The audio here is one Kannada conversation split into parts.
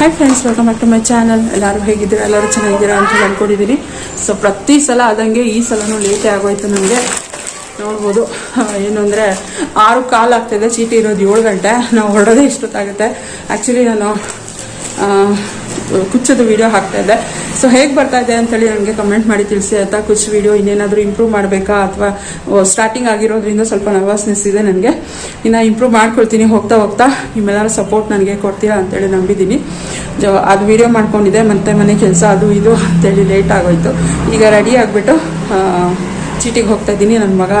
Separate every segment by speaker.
Speaker 1: Hi friends welcome back to my channel ಎಲ್ಲರೂ ಹೇಗಿದ್ದೀರಾ? ಎಲ್ಲರೂ ಚೆನ್ನಾಗಿದ್ದೀರಾ ಅಂತ ಹೇಳಿ ಅನ್ಕೊಂಡಿದ್ದೀನಿ ಸೊ ಪ್ರತಿ ಸಲ ಆದಂಗೆ ಈ ಸಲನೂ ಲೇಟೇ ಆಗೋಯ್ತು ನನಗೆ ನೋಡ್ಬೋದು. ಏನು ಅಂದರೆ, ಆರು ಕಾಲು ಆಗ್ತಾಯಿದೆ ಚೀಟಿ ಇರೋದು ಏಳು ಗಂಟೆ. ನಾವು ಹೊರಡೋದೇ ಇಷ್ಟೊತ್ತಾಗುತ್ತೆ. ಆ್ಯಕ್ಚುಲಿ ನಾನು ಕುಚ್ಚದ ವಿಡಿಯೋ ಹಾಕ್ತಾ ಇದ್ದೆ. ಸೊ ಹೇಗೆ ಬರ್ತಾ ಇದೆ ಅಂತೇಳಿ ನನಗೆ ಕಮೆಂಟ್ ಮಾಡಿ ತಿಳಿಸಿ, ಆಯ್ತಾ? ಕುಚ್ ವಿಡಿಯೋ ಇನ್ನೇನಾದರೂ ಇಂಪ್ರೂವ್ ಮಾಡಬೇಕಾ? ಅಥವಾ ಸ್ಟಾರ್ಟಿಂಗ್ ಆಗಿರೋದ್ರಿಂದ ಸ್ವಲ್ಪ ನರ್ವಸ್ನೆಸ್ ಇದೆ ನನಗೆ. ಇನ್ನು ಇಂಪ್ರೂವ್ ಮಾಡ್ಕೊಳ್ತೀನಿ, ಹೋಗ್ತಾ ಹೋಗ್ತಾ. ನಿಮ್ಮೆಲ್ಲರೂ ಸಪೋರ್ಟ್ ನನಗೆ ಕೊಡ್ತೀರಾ ಅಂತೇಳಿ ನಂಬಿದ್ದೀನಿ. ಅದು ವಿಡಿಯೋ ಮಾಡ್ಕೊಂಡಿದ್ದೆ, ಮತ್ತೆ ಮನೆ ಕೆಲಸ ಅದು ಇದು ಅಂತೇಳಿ ಲೇಟ್ ಆಗೋಯ್ತು. ಈಗ ರೆಡಿ ಆಗಿಬಿಟ್ಟು ಚೀಟಿಗೆ ಹೋಗ್ತಾ ಇದ್ದೀನಿ. ನನ್ನ ಮಗ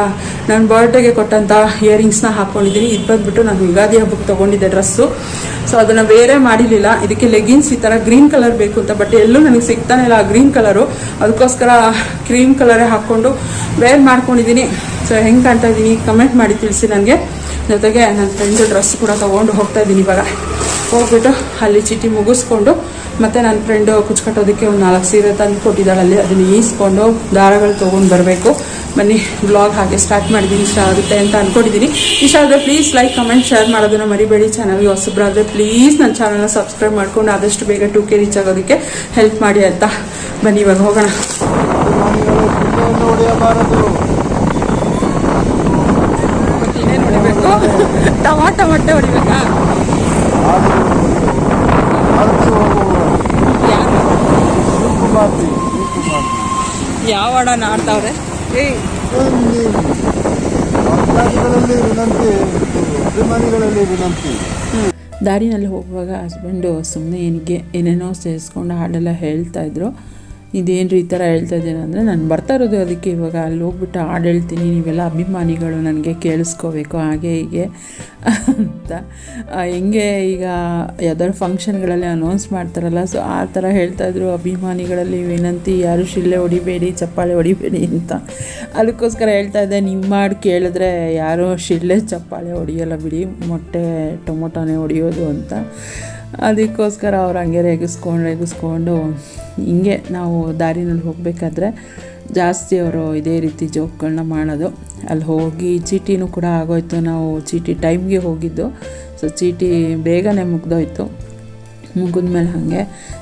Speaker 1: ನನ್ನ ಬರ್ಡೇಗೆ ಕೊಟ್ಟಂಥ ಇಯರಿಂಗ್ಸ್ನ ಹಾಕ್ಕೊಂಡಿದ್ದೀನಿ ಇದು ಬಂದುಬಿಟ್ಟು ನಾನು ಯುಗಾದಿ ಹಬ್ಬಕ್ಕೆ ತೊಗೊಂಡಿದ್ದೆ ಡ್ರೆಸ್ಸು ಸೊ ಅದನ್ನು ಬೇರೆ ಮಾಡಿರಲಿಲ್ಲ. ಇದಕ್ಕೆ ಲೆಗಿನ್ಸ್ ಈ ಥರ ಗ್ರೀನ್ ಕಲರ್ ಬೇಕು ಅಂತ. ಬಟ್ ಎಲ್ಲೂ ನನಗೆ ಸಿಗ್ತಾನೆ ಇಲ್ಲ ಗ್ರೀನ್ ಕಲರು ಅದಕ್ಕೋಸ್ಕರ ಕ್ರೀಮ್ ಕಲರೇ ಹಾಕ್ಕೊಂಡು ವೇರ್ ಮಾಡ್ಕೊಂಡಿದ್ದೀನಿ. ಸೊ ಹೆಂಗೆ ಕಾಣ್ತಾ ಇದ್ದೀನಿ? ಕಮೆಂಟ್ ಮಾಡಿ ತಿಳಿಸಿ ನನಗೆ. ಜೊತೆಗೆ ನನ್ನ ಫ್ರೆಂಡ್ ಡ್ರೆಸ್ ಕೂಡ ತೊಗೊಂಡು ಹೋಗ್ತಾ ಇದ್ದೀನಿ ಇವಾಗ. ಹೋಗ್ಬಿಟ್ಟು ಅಲ್ಲಿ ಚೀಟಿ ಮುಗಿಸ್ಕೊಂಡು ಮತ್ತೆ ನನ್ನ ಫ್ರೆಂಡು ಕುಚ್ಕಟ್ಟೋದಕ್ಕೆ ಒಂದು ನಾಲ್ಕು ಸೀರೆ ತಂದು ಕೊಟ್ಟಿದ್ದಾಳೆ. ಅಲ್ಲಿ ಅದನ್ನು ಈಸ್ಕೊಂಡು ದಾರಗಳು ತೊಗೊಂಡು ಬರಬೇಕು. ಬನ್ನಿ ಬ್ಲಾಗ್ ಹಾಗೆ ಸ್ಟಾರ್ಟ್ ಮಾಡಿದ್ದೀನಿ ಇಷ್ಟ ಆಗುತ್ತೆ ಅಂತ ಅಂದ್ಕೊಂಡಿದ್ದೀನಿ ಇಷ್ಟ ಆದರೆ ಪ್ಲೀಸ್ ಲೈಕ್ ಕಮೆಂಟ್ ಶೇರ್ ಮಾಡೋದನ್ನು ಮರಿಬೇಡಿ. ಚಾನಲ್ಗೆ ಹೊಸಬ್ರಾದರೆ ಪ್ಲೀಸ್ ನನ್ನ ಚಾನಲ್ನ ಸಬ್ಸ್ಕ್ರೈಬ್ ಮಾಡ್ಕೊಂಡು ಆದಷ್ಟು ಬೇಗ ಟೂ ಕೆ ರೀಚ್ ಆಗೋದಕ್ಕೆ ಹೆಲ್ಪ್ ಮಾಡಿ ಅಂತ. ಬನ್ನಿ, ಇವಾಗ ಹೋಗೋಣ. ಟಮಾಟ ಮೊಟ್ಟೆ ಹೊಡಿಬೇಕಾ? ಯಾವ ಹಾಡನ್ನ ಆಡ್ತಾವ್ರೆ? ಏಯ್
Speaker 2: ಭಕ್ತಾದಿಗಳಲ್ಲಿ ವಿನಂತಿ ಅಭಿಮಾನಿಗಳಲ್ಲಿ ವಿನಂತಿ.
Speaker 1: ದಾರಿನಲ್ಲಿ ಹೋಗುವಾಗ ಹಸ್ಬೆಂಡು ಸುಮ್ಮನೆ ಏನಿಗೆ ಏನೇನೋ ಸೇರಿಸ್ಕೊಂಡು ಹಾಡೆಲ್ಲ ಹೇಳ್ತಾ ಇದ್ರು. ಇದೇನು ಈ ಥರ ಹೇಳ್ತಾ ಇದ್ದೀನಿ ಅಂದರೆ ನಾನು ಬರ್ತಾ ಇರೋದು ಅದಕ್ಕೆ ಇವಾಗ ಅಲ್ಲಿ ಹೋಗ್ಬಿಟ್ಟು ಹಾಡು ಹೇಳ್ತೀನಿ, ನೀವೆಲ್ಲ ಅಭಿಮಾನಿಗಳು ನನಗೆ ಕೇಳಿಸ್ಕೋಬೇಕು ಹಾಗೆ ಹೀಗೆ ಅಂತ. ಹೆಂಗೆ ಈಗ ಯಾವ್ದಾದ್ರು ಫಂಕ್ಷನ್ಗಳಲ್ಲಿ ಅನೌನ್ಸ್ ಮಾಡ್ತಾರಲ್ಲ ಸೊ ಆ ಥರ ಹೇಳ್ತಾಯಿದ್ರು ಅಭಿಮಾನಿಗಳಲ್ಲಿ, ವಿನಂತಿ, ಯಾರು ಶಿಲ್ಲೆ ಹೊಡಿಬೇಡಿ, ಚಪ್ಪಾಳೆ ಹೊಡಿಬೇಡಿ ಅಂತ. ಅದಕ್ಕೋಸ್ಕರ ಹೇಳ್ತಾ ಇದ್ದೆ, ನಿಮ್ಮ ಹಾಡು ಕೇಳಿದ್ರೆ ಯಾರೂ ಶಿಲ್ಲೆ ಚಪ್ಪಾಳೆ ಹೊಡಿಯೋಲ್ಲ ಬಿಡಿ, ಮೊಟ್ಟೆ ಟೊಮೊಟೊನೇ ಹೊಡಿಯೋದು ಅಂತ. ಅದಕ್ಕೋಸ್ಕರ ಅವ್ರು ಹಂಗೆ ರೇಗಿಸ್ಕೊಂಡು ರೇಗಿಸ್ಕೊಂಡು ಹಿಂಗೆ ನಾವು ದಾರಿನಲ್ಲಿ ಹೋಗಬೇಕಾದ್ರೆ ಜಾಸ್ತಿ ಅವರು ಇದೇ ರೀತಿ ಜೋಕ್ಗಳನ್ನ ಮಾಡೋದು. ಅಲ್ಲಿ ಹೋಗಿ ಚೀಟಿನೂ ಕೂಡ ಆಗೋಯ್ತು. ನಾವು ಚೀಟಿ ಟೈಮ್ಗೆ ಹೋಗಿದ್ದು. ಸೊ ಚೀಟಿ ಬೇಗನೆ ಮುಗ್ದೋಯ್ತು. ಮುಗಿದ್ಮೇಲೆ ಹಾಗೆ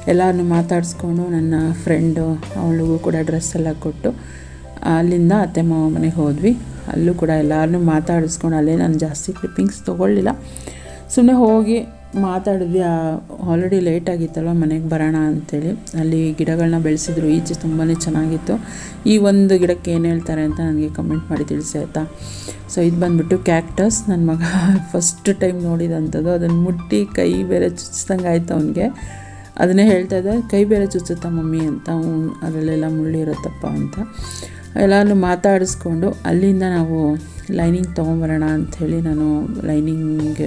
Speaker 1: ಎಲ್ಲರನ್ನು ಮಾತಾಡಿಸ್ಕೊಂಡು ನನ್ನ ಫ್ರೆಂಡು ಅವಳಿಗೂ ಕೂಡ ಡ್ರೆಸ್ ಎಲ್ಲ ಕೊಟ್ಟು ಅಲ್ಲಿಂದ ಅತ್ತೆ ಮಾವ ಮನೆಗೆ ಹೋದ್ವಿ. ಅಲ್ಲೂ ಕೂಡ ಎಲ್ಲರನ್ನೂ ಮಾತಾಡಿಸ್ಕೊಂಡು ಅಲ್ಲೇ ನಾನು ಜಾಸ್ತಿ ಕ್ಲಿಪ್ಪಿಂಗ್ಸ್ ತೊಗೊಳ್ಳಿಲ್ಲ. ಸುಮ್ಮನೆ ಹೋಗಿ ಮಾತಾಡಿದ್ವಿ ಆಲ್ರೆಡಿ ಲೇಟ್ ಆಗಿತ್ತಲ್ವ, ಮನೆಗೆ ಬರೋಣ ಅಂಥೇಳಿ ಅಲ್ಲಿ ಗಿಡಗಳನ್ನ ಬೆಳೆಸಿದ್ರು, ಈಚೆ ತುಂಬಾ ಚೆನ್ನಾಗಿತ್ತು. ಈ ಒಂದು ಗಿಡಕ್ಕೆ ಏನು ಹೇಳ್ತಾರೆ ಅಂತ ನನಗೆ ಕಮೆಂಟ್ ಮಾಡಿ ತಿಳಿಸಿ, ಆಯಿತಾ? ಸೊ ಇದು ಬಂದ್ಬಿಟ್ಟು ಕ್ಯಾಕ್ಟಸ್ ನನ್ನ ಮಗ ಫಸ್ಟ್ ಟೈಮ್ ನೋಡಿದಂಥದ್ದು. ಅದನ್ನು ಮುಟ್ಟಿ ಕೈ ಬೇರೆ ಚುಚ್ಚಿದಂಗೆ ಆಯಿತು ಅವನಿಗೆ. ಅದನ್ನೇ ಹೇಳ್ತಾ ಇದ್ದೆ, ಕೈ ಬೇರೆ ಚುಚ್ಚುತ್ತಾ ಮಮ್ಮಿ? ಅಂತ ಅದರಲ್ಲೆಲ್ಲ ಮುಳ್ಳಿರುತ್ತಪ್ಪ ಅಂತ. ಎಲ್ಲರೂ ಮಾತಾಡಿಸ್ಕೊಂಡು ಅಲ್ಲಿಂದ ನಾವು ಲೈನಿಂಗ್ ತೊಗೊಂಬರೋಣ ಅಂಥೇಳಿ ನಾನು ಲೈನಿಂಗ್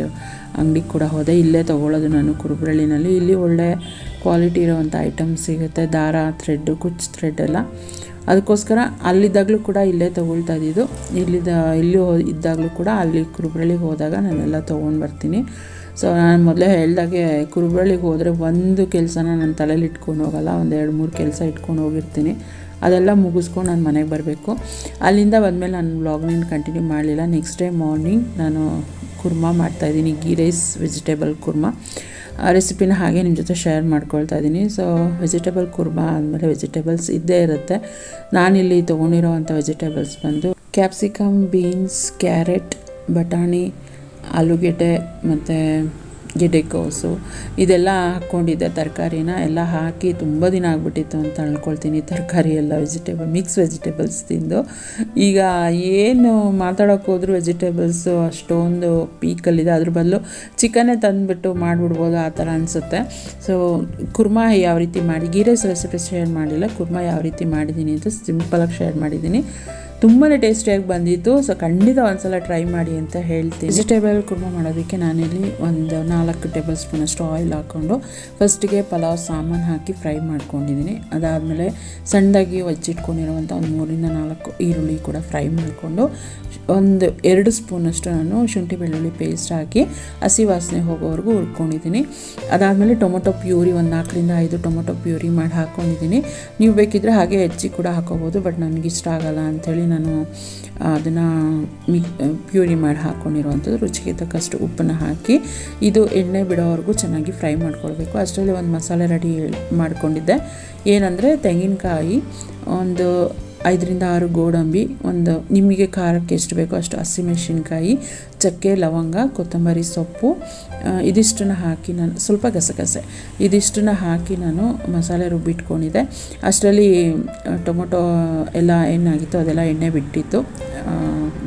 Speaker 1: ಅಂಗಡಿಗೆ ಕೂಡ ಹೋದೆ. ಇಲ್ಲೇ ತೊಗೊಳ್ಳೋದು ನಾನು ಕುರುಬರಳ್ಳಿನಲ್ಲಿ. ಇಲ್ಲಿ ಒಳ್ಳೆ ಕ್ವಾಲಿಟಿ ಇರೋವಂಥ ಐಟಮ್ ಸಿಗುತ್ತೆ. ದಾರ ಥ್ರೆಡ್ಡು ಕುಚ್ ಥ್ರೆಡ್ ಎಲ್ಲ. ಅದಕ್ಕೋಸ್ಕರ ಅಲ್ಲಿದ್ದಾಗಲೂ ಕೂಡ ಇಲ್ಲೇ ತೊಗೊಳ್ತಾ ಇದ್ದಿದ್ದು. ಇಲ್ಲಿದ್ದ, ಇಲ್ಲಿ ಇದ್ದಾಗಲೂ ಕೂಡ ಅಲ್ಲಿ ಕುರುಬರಳ್ಳಿಗೆ ಹೋದಾಗ ನಾನೆಲ್ಲ ತೊಗೊಂಡು ಬರ್ತೀನಿ. ಸೊ ನಾನು ಮೊದಲೇ ಹೇಳ್ದಾಗೆ ಕುರುಬರಳ್ಳಿಗೆ ಹೋದರೆ ಒಂದು ಕೆಲಸನ ನನ್ನ ತಲೆಯಲ್ಲಿ ಇಟ್ಕೊಂಡು ಹೋಗಲ್ಲ. ಒಂದು ಎರಡು ಮೂರು ಕೆಲಸ ಇಟ್ಕೊಂಡು ಹೋಗಿರ್ತೀನಿ. ಅದೆಲ್ಲ ಮುಗಿಸ್ಕೊಂಡು ನಾನು ಮನೆಗೆ ಬರಬೇಕು. ಅಲ್ಲಿಂದ ಬಂದಮೇಲೆ ನಾನು ವ್ಲಾಗ್ನೇನು ಕಂಟಿನ್ಯೂ ಮಾಡಲಿಲ್ಲ. ನೆಕ್ಸ್ಟ್ ಡೇ ಮಾರ್ನಿಂಗ್ ನಾನು ಕುರ್ಮಾ ಮಾಡ್ತಾಯಿದ್ದೀನಿ ಗೀ ರೈಸ್ ವೆಜಿಟೇಬಲ್ ಕುರ್ಮಾ. ಆ ರೆಸಿಪಿನ ಹಾಗೆ ನಿಮ್ಮ ಜೊತೆ ಶೇರ್ ಮಾಡ್ಕೊಳ್ತಾ ಇದ್ದೀನಿ. ಸೊ ವೆಜಿಟೇಬಲ್ ಕುರ್ಮಾ ಆದಮೇಲೆ ವೆಜಿಟೇಬಲ್ಸ್ ಇದ್ದೇ ಇರುತ್ತೆ. ನಾನಿಲ್ಲಿ ತೊಗೊಂಡಿರೋವಂಥ ವೆಜಿಟೇಬಲ್ಸ್ ಬಂದು ಕ್ಯಾಪ್ಸಿಕಮ್ ಬೀನ್ಸ್ ಕ್ಯಾರೆಟ್ ಬಟಾಣಿ, ಆಲೂಗೆಡ್ಡೆ ಮತ್ತು ಗೆಡ್ಡೆಕೋಸು ಇದೆಲ್ಲ ಹಾಕ್ಕೊಂಡಿದ್ದೆ ತರಕಾರಿನ ಎಲ್ಲ ಹಾಕಿ ತುಂಬ ದಿನ ಆಗ್ಬಿಟ್ಟಿತ್ತು ಅಂತ ಅಂದ್ಕೊಳ್ತೀನಿ ತರಕಾರಿ ಎಲ್ಲ ವೆಜಿಟೇಬಲ್ ಮಿಕ್ಸ್ ವೆಜಿಟೇಬಲ್ಸ್ ತಿಂದು. ಈಗ ಏನು ಮಾತಾಡೋಕೆ ವೆಜಿಟೇಬಲ್ಸು ಅಷ್ಟೊಂದು ಪೀಕಲ್ಲಿದೆ. ಅದ್ರ ಬದಲು ಚಿಕನ್ನೇ ತಂದುಬಿಟ್ಟು ಮಾಡಿಬಿಡ್ಬೋದು ಆ ಥರ ಅನಿಸುತ್ತೆ. ಸೊ ಕುರ್ಮಾ ಯಾವ ರೀತಿ ಮಾಡಿ, ಗೀರೆಸ್ ರೆಸಿಪಿ ಶೇರ್ ಮಾಡಿಲ್ಲ. ಕುರ್ಮಾ ಯಾವ ರೀತಿ ಮಾಡಿದ್ದೀನಿ ಅಂತ ಸಿಂಪಲಾಗಿ ಶೇರ್ ಮಾಡಿದ್ದೀನಿ. ತುಂಬಾ ಟೇಸ್ಟಿಯಾಗಿ ಬಂದಿತ್ತು. ಸೊ ಖಂಡಿತ ಒಂದ್ಸಲ ಟ್ರೈ ಮಾಡಿ ಅಂತ ಹೇಳ್ತೀನಿ. ವೆಜಿಟೇಬಲ್ ಕುರ್ಮ ಮಾಡೋದಕ್ಕೆ ನಾನಿಲ್ಲಿ ಒಂದು ನಾಲ್ಕು ಟೇಬಲ್ ಸ್ಪೂನ್ ಅಷ್ಟು ಆಯಿಲ್ ಹಾಕ್ಕೊಂಡು ಫಸ್ಟಿಗೆ ಪಲಾವ್ ಸಾಮಾನು ಹಾಕಿ ಫ್ರೈ ಮಾಡ್ಕೊಂಡಿದ್ದೀನಿ. ಅದಾದಮೇಲೆ ಸಣ್ಣದಾಗಿ ಒಜ್ಜಿಟ್ಕೊಂಡಿರುವಂಥ ಒಂದು ಮೂರಿಂದ ನಾಲ್ಕು ಈರುಳ್ಳಿ ಕೂಡ ಫ್ರೈ ಮಾಡಿಕೊಂಡು, ಒಂದು ಎರಡು ಸ್ಪೂನಷ್ಟು ನಾನು ಶುಂಠಿ ಬೆಳ್ಳುಳ್ಳಿ ಪೇಸ್ಟ್ ಹಾಕಿ ಹಸಿ ವಾಸನೆ ಹೋಗೋವರೆಗೂ ಹುರ್ಕೊಂಡಿದ್ದೀನಿ. ಅದಾದಮೇಲೆ ಟೊಮೊಟೊ ಪ್ಯೂರಿ ಒಂದು ನಾಲ್ಕರಿಂದ ಐದು ಟೊಮೊಟೊ ಪ್ಯೂರಿ ಮಾಡಿ ಹಾಕ್ಕೊಂಡಿದ್ದೀನಿ ನೀವು ಬೇಕಿದ್ರೆ ಹಾಗೆ ಹೆಚ್ಚಿ ಕೂಡ ಹಾಕೋಬೋದು, ಬಟ್ ನನಗಿಷ್ಟ ಆಗಲ್ಲ ಅಂಥೇಳಿ
Speaker 3: ನಾನು ಅದನ್ನು ಮಿ ಪ್ಯೂರಿ ಮಾಡಿ ಹಾಕ್ಕೊಂಡಿರುವಂಥದ್ದು ರುಚಿಗೆ ತಕ್ಕಷ್ಟು ಉಪ್ಪನ್ನು ಹಾಕಿ, ಇದು ಎಣ್ಣೆ ಬಿಡೋವರೆಗೂ ಚೆನ್ನಾಗಿ ಫ್ರೈ ಮಾಡ್ಕೊಳ್ಬೇಕು. ಅಷ್ಟರಲ್ಲಿ ಒಂದು ಮಸಾಲೆ ರೆಡಿ ಮಾಡ್ಕೊಂಡಿದ್ದೆ. ಏನಂದರೆ ತೆಂಗಿನಕಾಯಿ, ಒಂದು ಐದರಿಂದ ಆರು ಗೋಡಂಬಿ, ಒಂದು ನಿಮಗೆ ಖಾರಕ್ಕೆ ಎಷ್ಟು ಬೇಕೋ ಅಷ್ಟು ಹಸಿಮೆಣಸಿನ್ಕಾಯಿ ಚಕ್ಕೆ, ಲವಂಗ, ಕೊತ್ತಂಬರಿ ಸೊಪ್ಪು ಇದಿಷ್ಟನ್ನು ಹಾಕಿ ನಾನು ಸ್ವಲ್ಪ ಗಸಗಸೆ. ಇದಿಷ್ಟನ್ನು ಹಾಕಿ ನಾನು ಮಸಾಲೆ ರುಬ್ಬಿಟ್ಕೊಂಡಿದ್ದೆ ಅಷ್ಟರಲ್ಲಿ ಟೊಮೊಟೊ ಎಲ್ಲ ಏನಾಗಿತ್ತು ಅದೆಲ್ಲ ಎಣ್ಣೆ ಬಿಟ್ಟಿತ್ತು.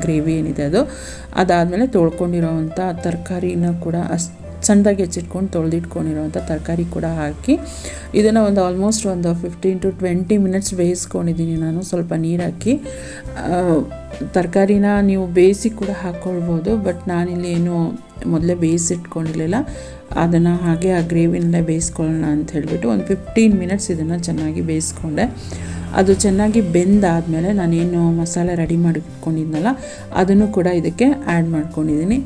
Speaker 3: ಗ್ರೇವಿ ಏನಿದೆ ಅದು. ಅದಾದಮೇಲೆ ತೊಳ್ಕೊಂಡಿರೋವಂಥ ತರಕಾರಿನ ಕೂಡ ಅಸ್ ಸಣ್ಣದಾಗಿ ಹೆಚ್ಚಿಟ್ಕೊಂಡು ತೊಳೆದಿಟ್ಕೊಂಡಿರೋವಂಥ ತರಕಾರಿ ಕೂಡ ಹಾಕಿ ಇದನ್ನು ಒಂದು ಆಲ್ಮೋಸ್ಟ್ ಒಂದು ಫಿಫ್ಟೀನ್ ಟು ಟ್ವೆಂಟಿ ಮಿನಿಟ್ಸ್ ಬೇಯಿಸ್ಕೊಂಡಿದ್ದೀನಿ ನಾನು. ಸ್ವಲ್ಪ ನೀರು ಹಾಕಿ. ತರಕಾರಿನ ನೀವು ಬೇಯಿಸಿ ಕೂಡ ಹಾಕ್ಕೊಳ್ಬೋದು ಬಟ್ ನಾನಿಲ್ಲಿ ಏನು ಮೊದಲೇ ಬೇಯಿಸಿಟ್ಕೊಂಡಿರಲಿಲ್ಲ. ಅದನ್ನು ಹಾಗೆ ಆ ಗ್ರೇವಿನಲ್ಲೇ ಬೇಯಿಸ್ಕೊಳ್ಳೋಣ ಅಂತ ಹೇಳಿಬಿಟ್ಟು ಒಂದು ಫಿಫ್ಟೀನ್ ಮಿನಿಟ್ಸ್ ಇದನ್ನು ಚೆನ್ನಾಗಿ ಬೇಯಿಸ್ಕೊಂಡೆ. ಅದು ಚೆನ್ನಾಗಿ ಬೆಂದಾದಮೇಲೆ ನಾನೇನು ಮಸಾಲೆ ರೆಡಿ ಮಾಡಿಟ್ಕೊಂಡಿದ್ನಲ್ಲ, ಅದನ್ನು ಕೂಡ ಇದಕ್ಕೆ ಆ್ಯಡ್ ಮಾಡ್ಕೊಂಡಿದ್ದೀನಿ.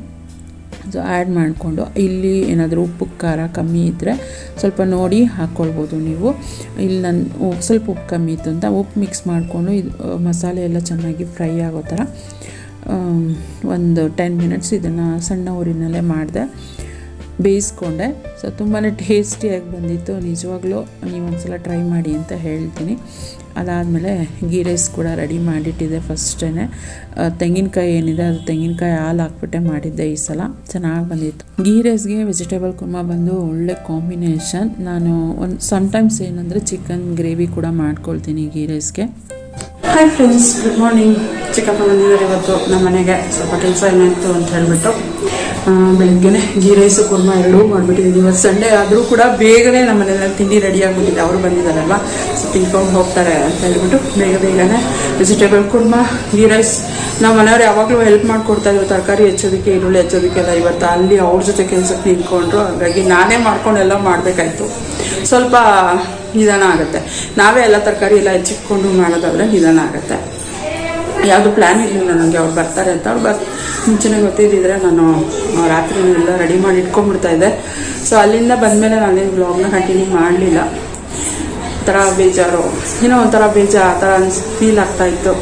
Speaker 3: ಸೊ ಆ್ಯಡ್ ಮಾಡಿಕೊಂಡು ಇಲ್ಲಿ ಏನಾದರೂ ಉಪ್ಪು, ಖಾರ ಕಮ್ಮಿ ಇದ್ದರೆ ಸ್ವಲ್ಪ ನೋಡಿ ಹಾಕ್ಕೊಳ್ಬೋದು ನೀವು. ಇಲ್ಲಿ ನಾನು ಸ್ವಲ್ಪ ಉಪ್ಪು ಕಮ್ಮಿ ಇತ್ತು ಅಂತ ಉಪ್ಪು ಮಿಕ್ಸ್ ಮಾಡಿಕೊಂಡು ಇದು ಮಸಾಲೆ ಎಲ್ಲ ಚೆನ್ನಾಗಿ ಫ್ರೈ ಆಗೋ ಥರ ಒಂದು ಟೆನ್ ಮಿನಿಟ್ಸ್ ಇದನ್ನು ಸಣ್ಣ ಊರಿನಲ್ಲೇ ಮಾಡಿದೆ, ಬೇಯಿಸ್ಕೊಂಡೆ. ಸೊ ತುಂಬಾ ಟೇಸ್ಟಿಯಾಗಿ ಬಂದಿತ್ತು. ನಿಜವಾಗ್ಲೂ ನೀವು ಸಲ ಟ್ರೈ ಮಾಡಿ ಅಂತ ಹೇಳ್ತೀನಿ. ಅದಾದಮೇಲೆ ಗೀ ರೈಸ್ ಕೂಡ ರೆಡಿ ಮಾಡಿಟ್ಟಿದ್ದೆ ಫಸ್ಟೇ ತೆಂಗಿನಕಾಯಿ ಏನಿದೆ ಅದು ತೆಂಗಿನಕಾಯಿ ಹಾಲು ಹಾಕ್ಬಿಟ್ಟೆ ಮಾಡಿದ್ದೆ ಈ ಸಲ. ಚೆನ್ನಾಗಿ ಬಂದಿತ್ತು. ಗೀ ರೈಸ್ಗೆ ವೆಜಿಟೇಬಲ್ ಕುರ್ಮಾ ಬಂದು ಒಳ್ಳೆ ಕಾಂಬಿನೇಷನ್ ನಾನು ಒಂದು ಸಮ್ಟೈಮ್ಸ್ ಏನಂದರೆ ಚಿಕನ್ ಗ್ರೇವಿ ಕೂಡ ಮಾಡ್ಕೊಳ್ತೀನಿ ಗೀ. ರೈಸ್ಗೆ
Speaker 1: ಹಾಯ್ ಫ್ರೆಂಡ್ಸ್ ಗುಡ್ ಮಾರ್ನಿಂಗ್ ಚಿಕ್ಕಪ್ಪ ಬಂದಿದ್ದಾರೆ ಇವತ್ತು ನಮ್ಮ ಮನೆಗೆ. ಸ್ವಲ್ಪ ಕೆಲಸ ಏನಾಯಿತು ಅಂತ ಹೇಳಿಬಿಟ್ಟು. ಬೆಳಗ್ಗೆನೆ ಗೀ ರೈಸು, ಕುರ್ಮಾ ಎರಡೂ ಮಾಡಿಬಿಟ್ಟಿದ್ದೀನಿ ಇವತ್ತು ಸಂಡೇ ಆದರೂ ಕೂಡ ಬೇಗನೆ ನಮ್ಮನೆಲ್ಲ ತಿಂಡಿ ರೆಡಿ ಆಗಿಬಿಟ್ಟಿದೆ. ಅವರು ಬಂದಿದ್ದಾರಲ್ವ? ಸೊ ತಿನ್ಕೊಂಡು ಹೋಗ್ತಾರೆ ಅಂತ ಹೇಳ್ಬಿಟ್ಟು ಬೇಗ ಬೇಗನೆ ವೆಜಿಟೇಬಲ್ ಕುರ್ಮಾ, ಗೀ ರೈಸ್. ನಮ್ಮ ಮನೆಯವ್ರು ಯಾವಾಗಲೂ ಹೆಲ್ಪ್ ಮಾಡಿಕೊಡ್ತಾ ಇದ್ರು. ತರಕಾರಿ ಹೆಚ್ಚೋದಕ್ಕೆ, ಈರುಳ್ಳಿ ಹೆಚ್ಚೋದಕ್ಕೆಲ್ಲ ಇವತ್ತು ಅಲ್ಲಿ ಅವ್ರ ಜೊತೆ ಕೆಲಸಕ್ಕೆ ನಿಂತ್ಕೊಂಡ್ರು. ಹಾಗಾಗಿ ನಾನೇ ಮಾಡ್ಕೊಂಡು ಎಲ್ಲ ಮಾಡಬೇಕಾಯ್ತು. ಸ್ವಲ್ಪ ನಿಧಾನ ಆಗುತ್ತೆ. ನಾವೇ ಎಲ್ಲ ತರಕಾರಿ ಎಲ್ಲ ಹೆಚ್ಚಿಟ್ಕೊಂಡು ಮಾಡೋದಾದ್ರೆ ನಿಧಾನ ಆಗುತ್ತೆ. ಯಾವುದು ಪ್ಲ್ಯಾನ್ ಇರಲಿಲ್ಲ ನನಗೆ, ಅವ್ರು ಬರ್ತಾರೆ ಅಂತ. ಅವ್ರು ಬರ್ ಮುಂಚೆನೆ ಗೊತ್ತಿದ್ದಿದ್ರೆ ನಾನು ರಾತ್ರಿ ಎಲ್ಲ ರೆಡಿ ಮಾಡಿ ಇಟ್ಕೊಂಡ್ಬಿಡ್ತಾ ಇದ್ದೆ. ಸೊ ಅಲ್ಲಿಂದ ಬಂದಮೇಲೆ ನಾನೇನು ಬ್ಲಾಗ್ನ ಕಂಟಿನ್ಯೂ ಮಾಡಲಿಲ್ಲ. ಒಂಥರ ಬೇಜಾರು. ಏನೋ ಒಂಥರ ಬೇಜಾರು, ಆ ಥರ ಅನ್ಸ್ ಫೀಲ್ ಆಗ್ತಾ ಇತ್ತು.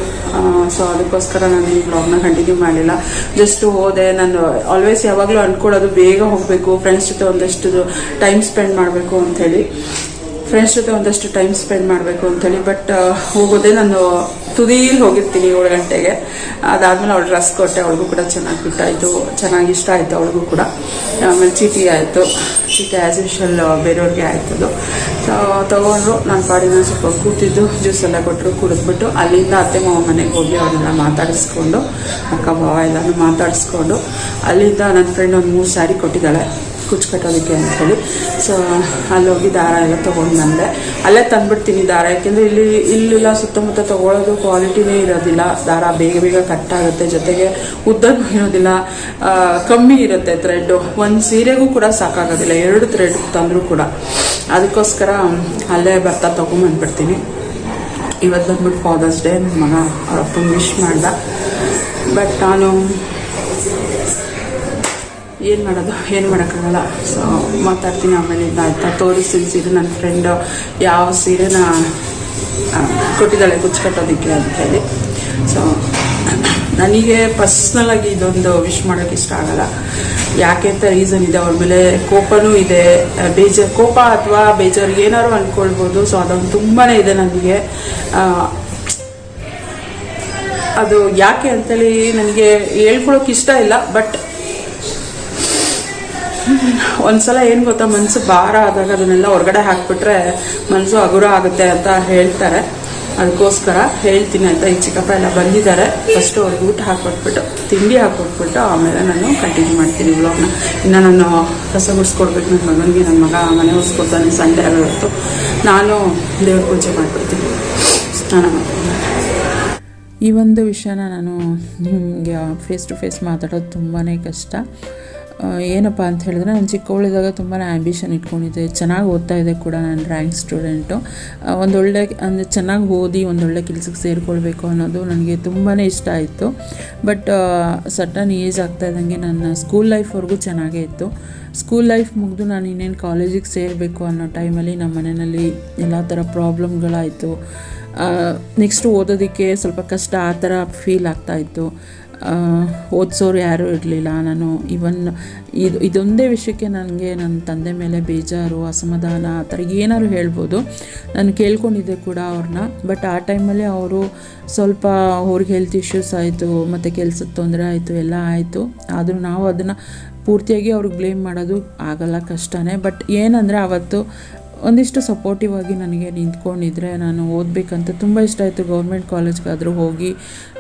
Speaker 1: ಸೊ ಅದಕ್ಕೋಸ್ಕರ ನಾನು ಈ ಬ್ಲಾಗ್ನ ಕಂಟಿನ್ಯೂ ಮಾಡಲಿಲ್ಲ. ಜಸ್ಟ್ ಹೋದೆ, ನಾನು ಆಲ್ವೇಸ್ ಯಾವಾಗಲೂ ಅಂದ್ಕೊಳ್ಳೋದು ಬೇಗ ಹೋಗಬೇಕು ಫ್ರೆಂಡ್ಸ್ ಜೊತೆ ಒಂದಷ್ಟು ಟೈಮ್ ಸ್ಪೆಂಡ್ ಮಾಡಬೇಕು ಅಂಥೇಳಿ. ಫ್ರೆಂಡ್ಸ್ ಜೊತೆ ಒಂದಷ್ಟು ಟೈಮ್ ಸ್ಪೆಂಡ್ ಮಾಡಬೇಕು ಅಂಥೇಳಿ ಬಟ್ ಹೋಗೋದೇ ನಾನು ತುದೀಲಿ ಹೋಗಿರ್ತೀನಿ ಏಳು ಗಂಟೆಗೆ. ಅದಾದ್ಮೇಲೆ ಅವಳು ಡ್ರೆಸ್ ಕೊಟ್ಟೆ, ಅವಳಿಗೂ ಕೂಡ ಚೆನ್ನಾಗಿ ಫಿಟ್ ಆಯಿತು. ಚೆನ್ನಾಗಿ ಇಷ್ಟ ಆಯಿತು ಅವಳಿಗೂ ಕೂಡ. ಆಮೇಲೆ ಚೀಟಿ ಆಯಿತು. ಚೀಟಿ ಆ್ಯಸ್ ಯೂಶಲ್ ಬೇರೆಯವ್ರಿಗೆ ಆಯ್ತದು ಸೊ ತೊಗೊಂಡ್ರು. ನನ್ನ ಪಾಡಿನ ಸ್ವಲ್ಪ ಕೂತಿದ್ದು ಜ್ಯೂಸ್ ಎಲ್ಲ ಕೊಟ್ಟರು ಕುಡಿದ್ಬಿಟ್ಟು. ಅಲ್ಲಿಂದ ಅತ್ತೆ ಮಾವ ಮನೆಗೆ ಹೋಗಿ ಅವ್ರನ್ನೆಲ್ಲ ಮಾತಾಡಿಸ್ಕೊಂಡು, ಅಕ್ಕ ಭಾವ ಎಲ್ಲನೂ ಮಾತಾಡಿಸ್ಕೊಂಡು, ಅಲ್ಲಿಂದ ನನ್ನ ಫ್ರೆಂಡ್ ಒಂದು ಮೂರು ಸ್ಯಾರಿ ಕೊಟ್ಟಿದ್ದಾಳೆ. ಕುಚ್ಚು ಕಟ್ಟೋದಕ್ಕೆ ಅಂಥೇಳಿ ಸೊ ಅಲ್ಲೋಗಿ ದಾರ ಎಲ್ಲ ತೊಗೊಂಡು ಬಂದೆ. ಅಲ್ಲೇ ತಂದ್ಬಿಡ್ತೀನಿ ದಾರ, ಯಾಕೆಂದರೆ ಇಲ್ಲಿ, ಇಲ್ಲೆಲ್ಲ ಸುತ್ತಮುತ್ತ ತೊಗೊಳೋದು ಕ್ವಾಲಿಟಿನೇ ಇರೋದಿಲ್ಲ. ದಾರ ಬೇಗ ಬೇಗ ಕಟ್ ಆಗುತ್ತೆ. ಜೊತೆಗೆ ಉದ್ದಕ್ಕೆ ಇರೋದಿಲ್ಲ. ಕಮ್ಮಿ ಇರುತ್ತೆ ಥ್ರೆಡ್ಡು ಒಂದು ಸೀರೆಗೂ ಕೂಡ ಸಾಕಾಗೋದಿಲ್ಲ. ಎರಡು ಥ್ರೆಡ್ ತಂದರೂ ಕೂಡ. ಅದಕ್ಕೋಸ್ಕರ, ಅಲ್ಲೇ ಬರ್ತಾ ತೊಗೊಂಬಂದ್ಬಿಡ್ತೀನಿ ಇವತ್ತು ಬಂದ್ಬಿಟ್ಟು ಫಾದರ್ಸ್ ಡೇ ನನ್ನ ಮಗ ಅವ್ರ ಅಪ್ಪನ ವಿಶ್ ಮಾಡ್ದ. ಬಟ್ ನಾನು ಏನು ಮಾಡೋದು? ಏನು ಮಾಡೋಕ್ಕಾಗಲ್ಲ. ಸೊ ಮಾತಾಡ್ತೀನಿ ಆಮೇಲಿಂದ ಆಯ್ತಾ? ತೋರಿಸ್ತೀನಿ ಸೀರೆ ನನ್ನ ಫ್ರೆಂಡು ಯಾವ ಸೀರೆನ ಕೊಟ್ಟಿದ್ದಾಳೆ ಕುಚ್ಚು ಕಟ್ಟೋದಕ್ಕೆ ಅಂತ ಹೇಳಿ. ಸೊ ನನಗೆ ಪರ್ಸ್ನಲಾಗಿ ಇದೊಂದು ವಿಶ್ ಮಾಡೋಕ್ಕೆ ಇಷ್ಟ ಆಗಲ್ಲ. ಯಾಕೆ ಅಂತ ರೀಸನ್ ಇದೆ. ಅವ್ರ ಮೇಲೆ ಕೋಪನೂ ಇದೆ. ಬೇಜಾರು ಕೋಪ ಅಥವಾ ಬೇಜಾರು ಏನಾದ್ರು ಅಂದ್ಕೊಳ್ಬೋದು ಸೊ ಅದೊಂದು ತುಂಬಾ ಇದೆ ನನಗೆ. ಅದು ಯಾಕೆ ಅಂತೇಳಿ ನನಗೆ ಹೇಳ್ಕೊಳೋಕೆ ಇಷ್ಟ ಇಲ್ಲ. ಬಟ್ ಒಂದ್ಸಲ ಏನು ಗೊತ್ತಾ, ಮನ್ಸು ಭಾರ ಆದಾಗ ಅದನ್ನೆಲ್ಲ ಹೊರಗಡೆ ಹಾಕ್ಬಿಟ್ರೆ ಮನಸ್ಸು ಹಗುರ ಆಗುತ್ತೆ ಅಂತ ಹೇಳ್ತಾರೆ. ಅದಕ್ಕೋಸ್ಕರ ಹೇಳ್ತೀನಿ ಅಂತ ಈ ಚಿಕ್ಕಪ್ಪ ಎಲ್ಲ ಬಂದಿದ್ದಾರೆ. ಫಸ್ಟು ಅವ್ರಿಗೆ ಊಟ ಹಾಕ್ಕೊಟ್ಬಿಟ್ಟು, ತಿಂಡಿ ಹಾಕ್ಕೊಟ್ಬಿಟ್ಟು ಆಮೇಲೆ ನಾನು ಕಂಟಿನ್ಯೂ ಮಾಡ್ತೀನಿ ವ್ಲಾಗ್ನ ಇನ್ನು ನಾನು ಕಸ ಗುಡಿಸ್ಕೊಡ್ಬೇಕು ನನ್ನ ಮಗನಿಗೆ ನನ್ನ ಮಗ ಮನೆ ಉಳಿಸ್ಕೊಡ್ತಾನೆ ಸಂಡೆ ಆಗಿತ್ತು ನಾನು ದೇವ್ರ ಪೂಜೆ ಮಾಡಿಬಿಡ್ತೀನಿ ಸ್ನಾನ
Speaker 3: ಈ ಒಂದು ವಿಷಯನ ನಾನು ನಿಮಗೆ ಫೇಸ್ ಟು ಫೇಸ್ ಮಾತಾಡೋದು ತುಂಬಾ ಕಷ್ಟ.
Speaker 1: ಏನಪ್ಪ ಅಂತ ಹೇಳಿದ್ರೆ ನಾನು ಚಿಕ್ಕವಳಿದ್ದಾಗ ತುಂಬಾ ಆ್ಯಂಬಿಷನ್ ಇಟ್ಕೊಂಡಿದ್ದೆ. ಚೆನ್ನಾಗಿ ಓದ್ತಾ ಇದೆ ಕೂಡ ನಾನು ರ್ಯಾಂಕ್ ಸ್ಟೂಡೆಂಟು ಒಂದೊಳ್ಳೆ, ಅಂದರೆ ಚೆನ್ನಾಗಿ ಓದಿ ಒಂದೊಳ್ಳೆ ಕೆಲಸಕ್ಕೆ ಸೇರಿಕೊಳ್ಬೇಕು ಅನ್ನೋದು ನನಗೆ ತುಂಬಾ ಇಷ್ಟ ಆಯಿತು. ಬಟ್ ಸಟನ್ ಏಜ್ ಆಗ್ತಾ ಇದ್ದಂಗೆ ನನ್ನ ಸ್ಕೂಲ್ ಲೈಫ್ವರೆಗೂ ಚೆನ್ನಾಗೇ ಇತ್ತು. ಸ್ಕೂಲ್ ಲೈಫ್ ಮುಗಿದು ನಾನು ಇನ್ನೇನು ಕಾಲೇಜಿಗೆ ಸೇರಬೇಕು ಅನ್ನೋ ಟೈಮಲ್ಲಿ ನಮ್ಮ ಮನೆಯಲ್ಲಿ ಎಲ್ಲ ಥರ ಪ್ರಾಬ್ಲಮ್ಗಳಾಯಿತು ನೆಕ್ಸ್ಟ್ ಓದೋದಕ್ಕೆ ಸ್ವಲ್ಪ ಕಷ್ಟ ಆ ಥರ ಫೀಲ್ ಆಗ್ತಾಯಿತ್ತು ಓದಿಸೋರು ಯಾರೂ ಇರಲಿಲ್ಲ. ನಾನು ಇವನ್ ಇದು, ಇದೊಂದೇ ವಿಷಯಕ್ಕೆ ನನಗೆ ನನ್ನ ತಂದೆ ಮೇಲೆ ಬೇಜಾರು, ಅಸಮಾಧಾನ, ಆ ಥರ ಏನಾದ್ರು ಹೇಳ್ಬೋದು. ನಾನು ಕೇಳ್ಕೊಂಡಿದ್ದೆ ಕೂಡ ಅವ್ರನ್ನ ಬಟ್ ಆ ಟೈಮಲ್ಲಿ ಅವರು ಸ್ವಲ್ಪ ಅವ್ರಿಗೆ ಹೆಲ್ತ್ ಇಶ್ಯೂಸ್ ಆಯಿತು, ಮತ್ತು ಕೆಲ್ಸದ ತೊಂದರೆ ಆಯಿತು, ಎಲ್ಲ ಆಯಿತು. ಆದರೂ ನಾವು ಅದನ್ನು ಪೂರ್ತಿಯಾಗಿ ಅವ್ರಿಗೆ ಬ್ಲೇಮ್ ಮಾಡೋದು ಆಗಲ್ಲ ಕಷ್ಟನೇ. ಬಟ್ ಏನಂದರೆ ಅವತ್ತು ಒಂದಿಷ್ಟು ಸಪೋರ್ಟಿವ್ ಆಗಿ ನನಗೆ ನಿಂತ್ಕೊಂಡಿದ್ರೆ ನಾನು ಓದಬೇಕಂತ ತುಂಬ ಇಷ್ಟ ಆಯಿತು. ಗೌರ್ಮೆಂಟ್ ಕಾಲೇಜ್ಗಾದರೂ ಹೋಗಿ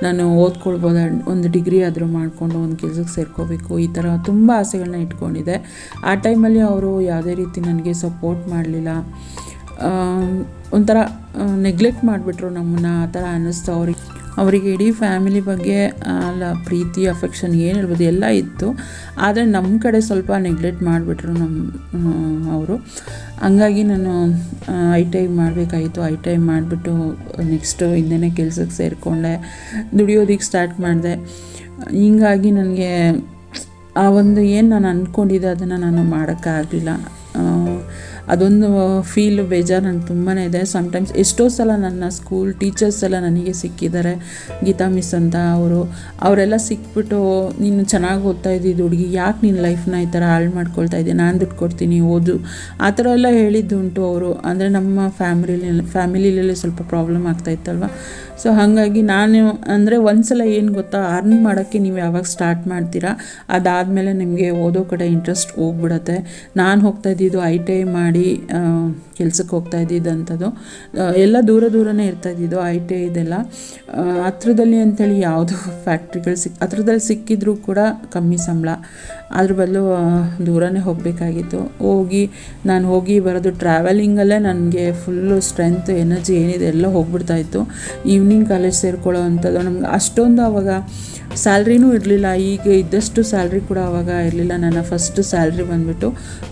Speaker 1: ನಾನು ಓದ್ಕೊಳ್ಬೋದು ಒಂದು ಡಿಗ್ರಿ ಆದರೂ ಮಾಡಿಕೊಂಡು ಒಂದು ಕೆಲಸಕ್ಕೆ ಸೇರ್ಕೋಬೇಕು. ಈ ಥರ ತುಂಬ ಆಸೆಗಳನ್ನ ಇಟ್ಕೊಂಡಿದ್ದೆ. ಆ ಟೈಮಲ್ಲಿ ಅವರು ಯಾವುದೇ ರೀತಿ ನನಗೆ ಸಪೋರ್ಟ್ ಮಾಡಲಿಲ್ಲ. ಒಂಥರ ನೆಗ್ಲೆಕ್ಟ್ ಮಾಡಿಬಿಟ್ರು ನಮ್ಮನ್ನು, ಆ ಥರ ಅನ್ನಿಸ್ತು ಅವ್ರಿಗೆ. ಅವರಿಗೆ ಇಡೀ ಫ್ಯಾಮಿಲಿ ಬಗ್ಗೆ ಅಲ್ಲ, ಪ್ರೀತಿ ಅಫೆಕ್ಷನ್ ಏನು ಹೇಳ್ಬೋದು ಎಲ್ಲ ಇತ್ತು. ಆದರೆ ನಮ್ಮ ಕಡೆ ಸ್ವಲ್ಪ ನೆಗ್ಲೆಕ್ಟ್ ಮಾಡಿಬಿಟ್ರು ನಮ್ಮ ಅವರು. ಹಂಗಾಗಿ ನಾನು ಐ ಟಿ ಐ ಮಾಡಬೇಕಾಯಿತು. ಐ ಟಿ ಐ ಮಾಡಿಬಿಟ್ಟು ನೆಕ್ಸ್ಟು ಹಿಂದೆನೇ ಕೆಲಸಕ್ಕೆ ಸೇರಿಕೊಂಡೆ. ದುಡಿಯೋದಕ್ಕೆ ಸ್ಟಾರ್ಟ್ ಮಾಡಿದೆ. ಹೀಗಾಗಿ ನನಗೆ ಆ ಒಂದು ಏನು ನಾನು ಅಂದ್ಕೊಂಡಿದ್ದೆ ಅದನ್ನು ನಾನು ಮಾಡೋಕ್ಕಾಗಲಿಲ್ಲ. ಅದೊಂದು ಫೀಲ್ ಬೇಜಾರು ನನಗೆ ತುಂಬಾ ಇದೆ. ಸಮ್ಟೈಮ್ಸ್ ಎಷ್ಟೋ ಸಲ ನನ್ನ ಸ್ಕೂಲ್ ಟೀಚರ್ಸ್ ಎಲ್ಲ ನನಗೆ ಸಿಕ್ಕಿದ್ದಾರೆ. ಗೀತಾ ಮಿಸ್ ಅಂತ ಅವರು. ಅವರೆಲ್ಲ ಸಿಕ್ಬಿಟ್ಟು, ನೀನು ಚೆನ್ನಾಗಿ ಓದ್ತಾ ಇದ್ದಿದ್ದು ಹುಡುಗಿ, ಯಾಕೆ ನಿನ್ನ ಲೈಫ್ನ ಈ ಥರ ಹಾಳು ಮಾಡ್ಕೊಳ್ತಾ ಇದ್ದೆ? ನಾನು ದುಡ್ಡು ಕೊಡ್ತೀನಿ, ಓದು. ಆ ಥರ ಎಲ್ಲ ಹೇಳಿದ್ದುಂಟು ಅವರು. ಅಂದರೆ ನಮ್ಮ ಫ್ಯಾಮಿಲಿ ಫ್ಯಾಮಿಲಿಯಲ್ಲಿ ಸ್ವಲ್ಪ ಪ್ರಾಬ್ಲಮ್ ಆಗ್ತಾ ಇತ್ತಲ್ವ? ಸೊ ಹಾಗಾಗಿ ನಾನು, ಅಂದರೆ ಒಂದ್ಸಲ ಏನು ಗೊತ್ತಾ ಅರ್ನ್ ಮಾಡೋಕ್ಕೆ ನೀವು ಯಾವಾಗ ಸ್ಟಾರ್ಟ್ ಮಾಡ್ತೀರಾ, ಅದಾದಮೇಲೆ ನಿಮಗೆ ಓದೋ ಕಡೆ ಇಂಟ್ರೆಸ್ಟ್ ಹೋಗ್ಬಿಡತ್ತೆ. ನಾನು ಹೋಗ್ತಾ ಇದ್ದಿದ್ದು ಐ ಟಿ ಐ ಮಾಡಿ അടി ಕೆಲ್ಸಕ್ಕೆ ಹೋಗ್ತಾ ಇದ್ದಿದ್ದಂಥದ್ದು ಎಲ್ಲ ದೂರ ದೂರನೇ ಇರ್ತಾ ಇದ್ದಿದ್ದು, ಐ ಟಿ ಐ ಇದೆಲ್ಲ. ಹತ್ರದಲ್ಲಿ ಅಂಥೇಳಿ ಯಾವುದು ಫ್ಯಾಕ್ಟ್ರಿಗಳು ಸಿಕ್, ಹತ್ರದಲ್ಲಿ ಸಿಕ್ಕಿದ್ರೂ ಕೂಡ ಕಮ್ಮಿ ಸಂಬಳ. ಅದ್ರ ಬದಲು ದೂರನೇ ಹೋಗಬೇಕಾಗಿತ್ತು. ಹೋಗಿ, ನಾನು ಹೋಗಿ ಬರೋದು ಟ್ರಾವೆಲಿಂಗಲ್ಲೇ ನನಗೆ ಫುಲ್ಲು ಸ್ಟ್ರೆಂತ್ ಎನರ್ಜಿ ಏನಿದೆ ಎಲ್ಲ ಹೋಗ್ಬಿಡ್ತಾ ಇತ್ತು. ಈವ್ನಿಂಗ್ ಕಾಲೇಜ್ ಸೇರ್ಕೊಳ್ಳೋ ಅಂಥದ್ದು. ನಮ್ಗೆ ಅಷ್ಟೊಂದು ಅವಾಗ ಸ್ಯಾಲ್ರಿನೂ ಇರಲಿಲ್ಲ. ಈಗ ಇದ್ದಷ್ಟು ಸ್ಯಾಲ್ರಿ ಕೂಡ ಅವಾಗ ಇರಲಿಲ್ಲ. ನನ್ನ ಫಸ್ಟ್ ಸ್ಯಾಲ್ರಿ ಬಂದುಬಿಟ್ಟು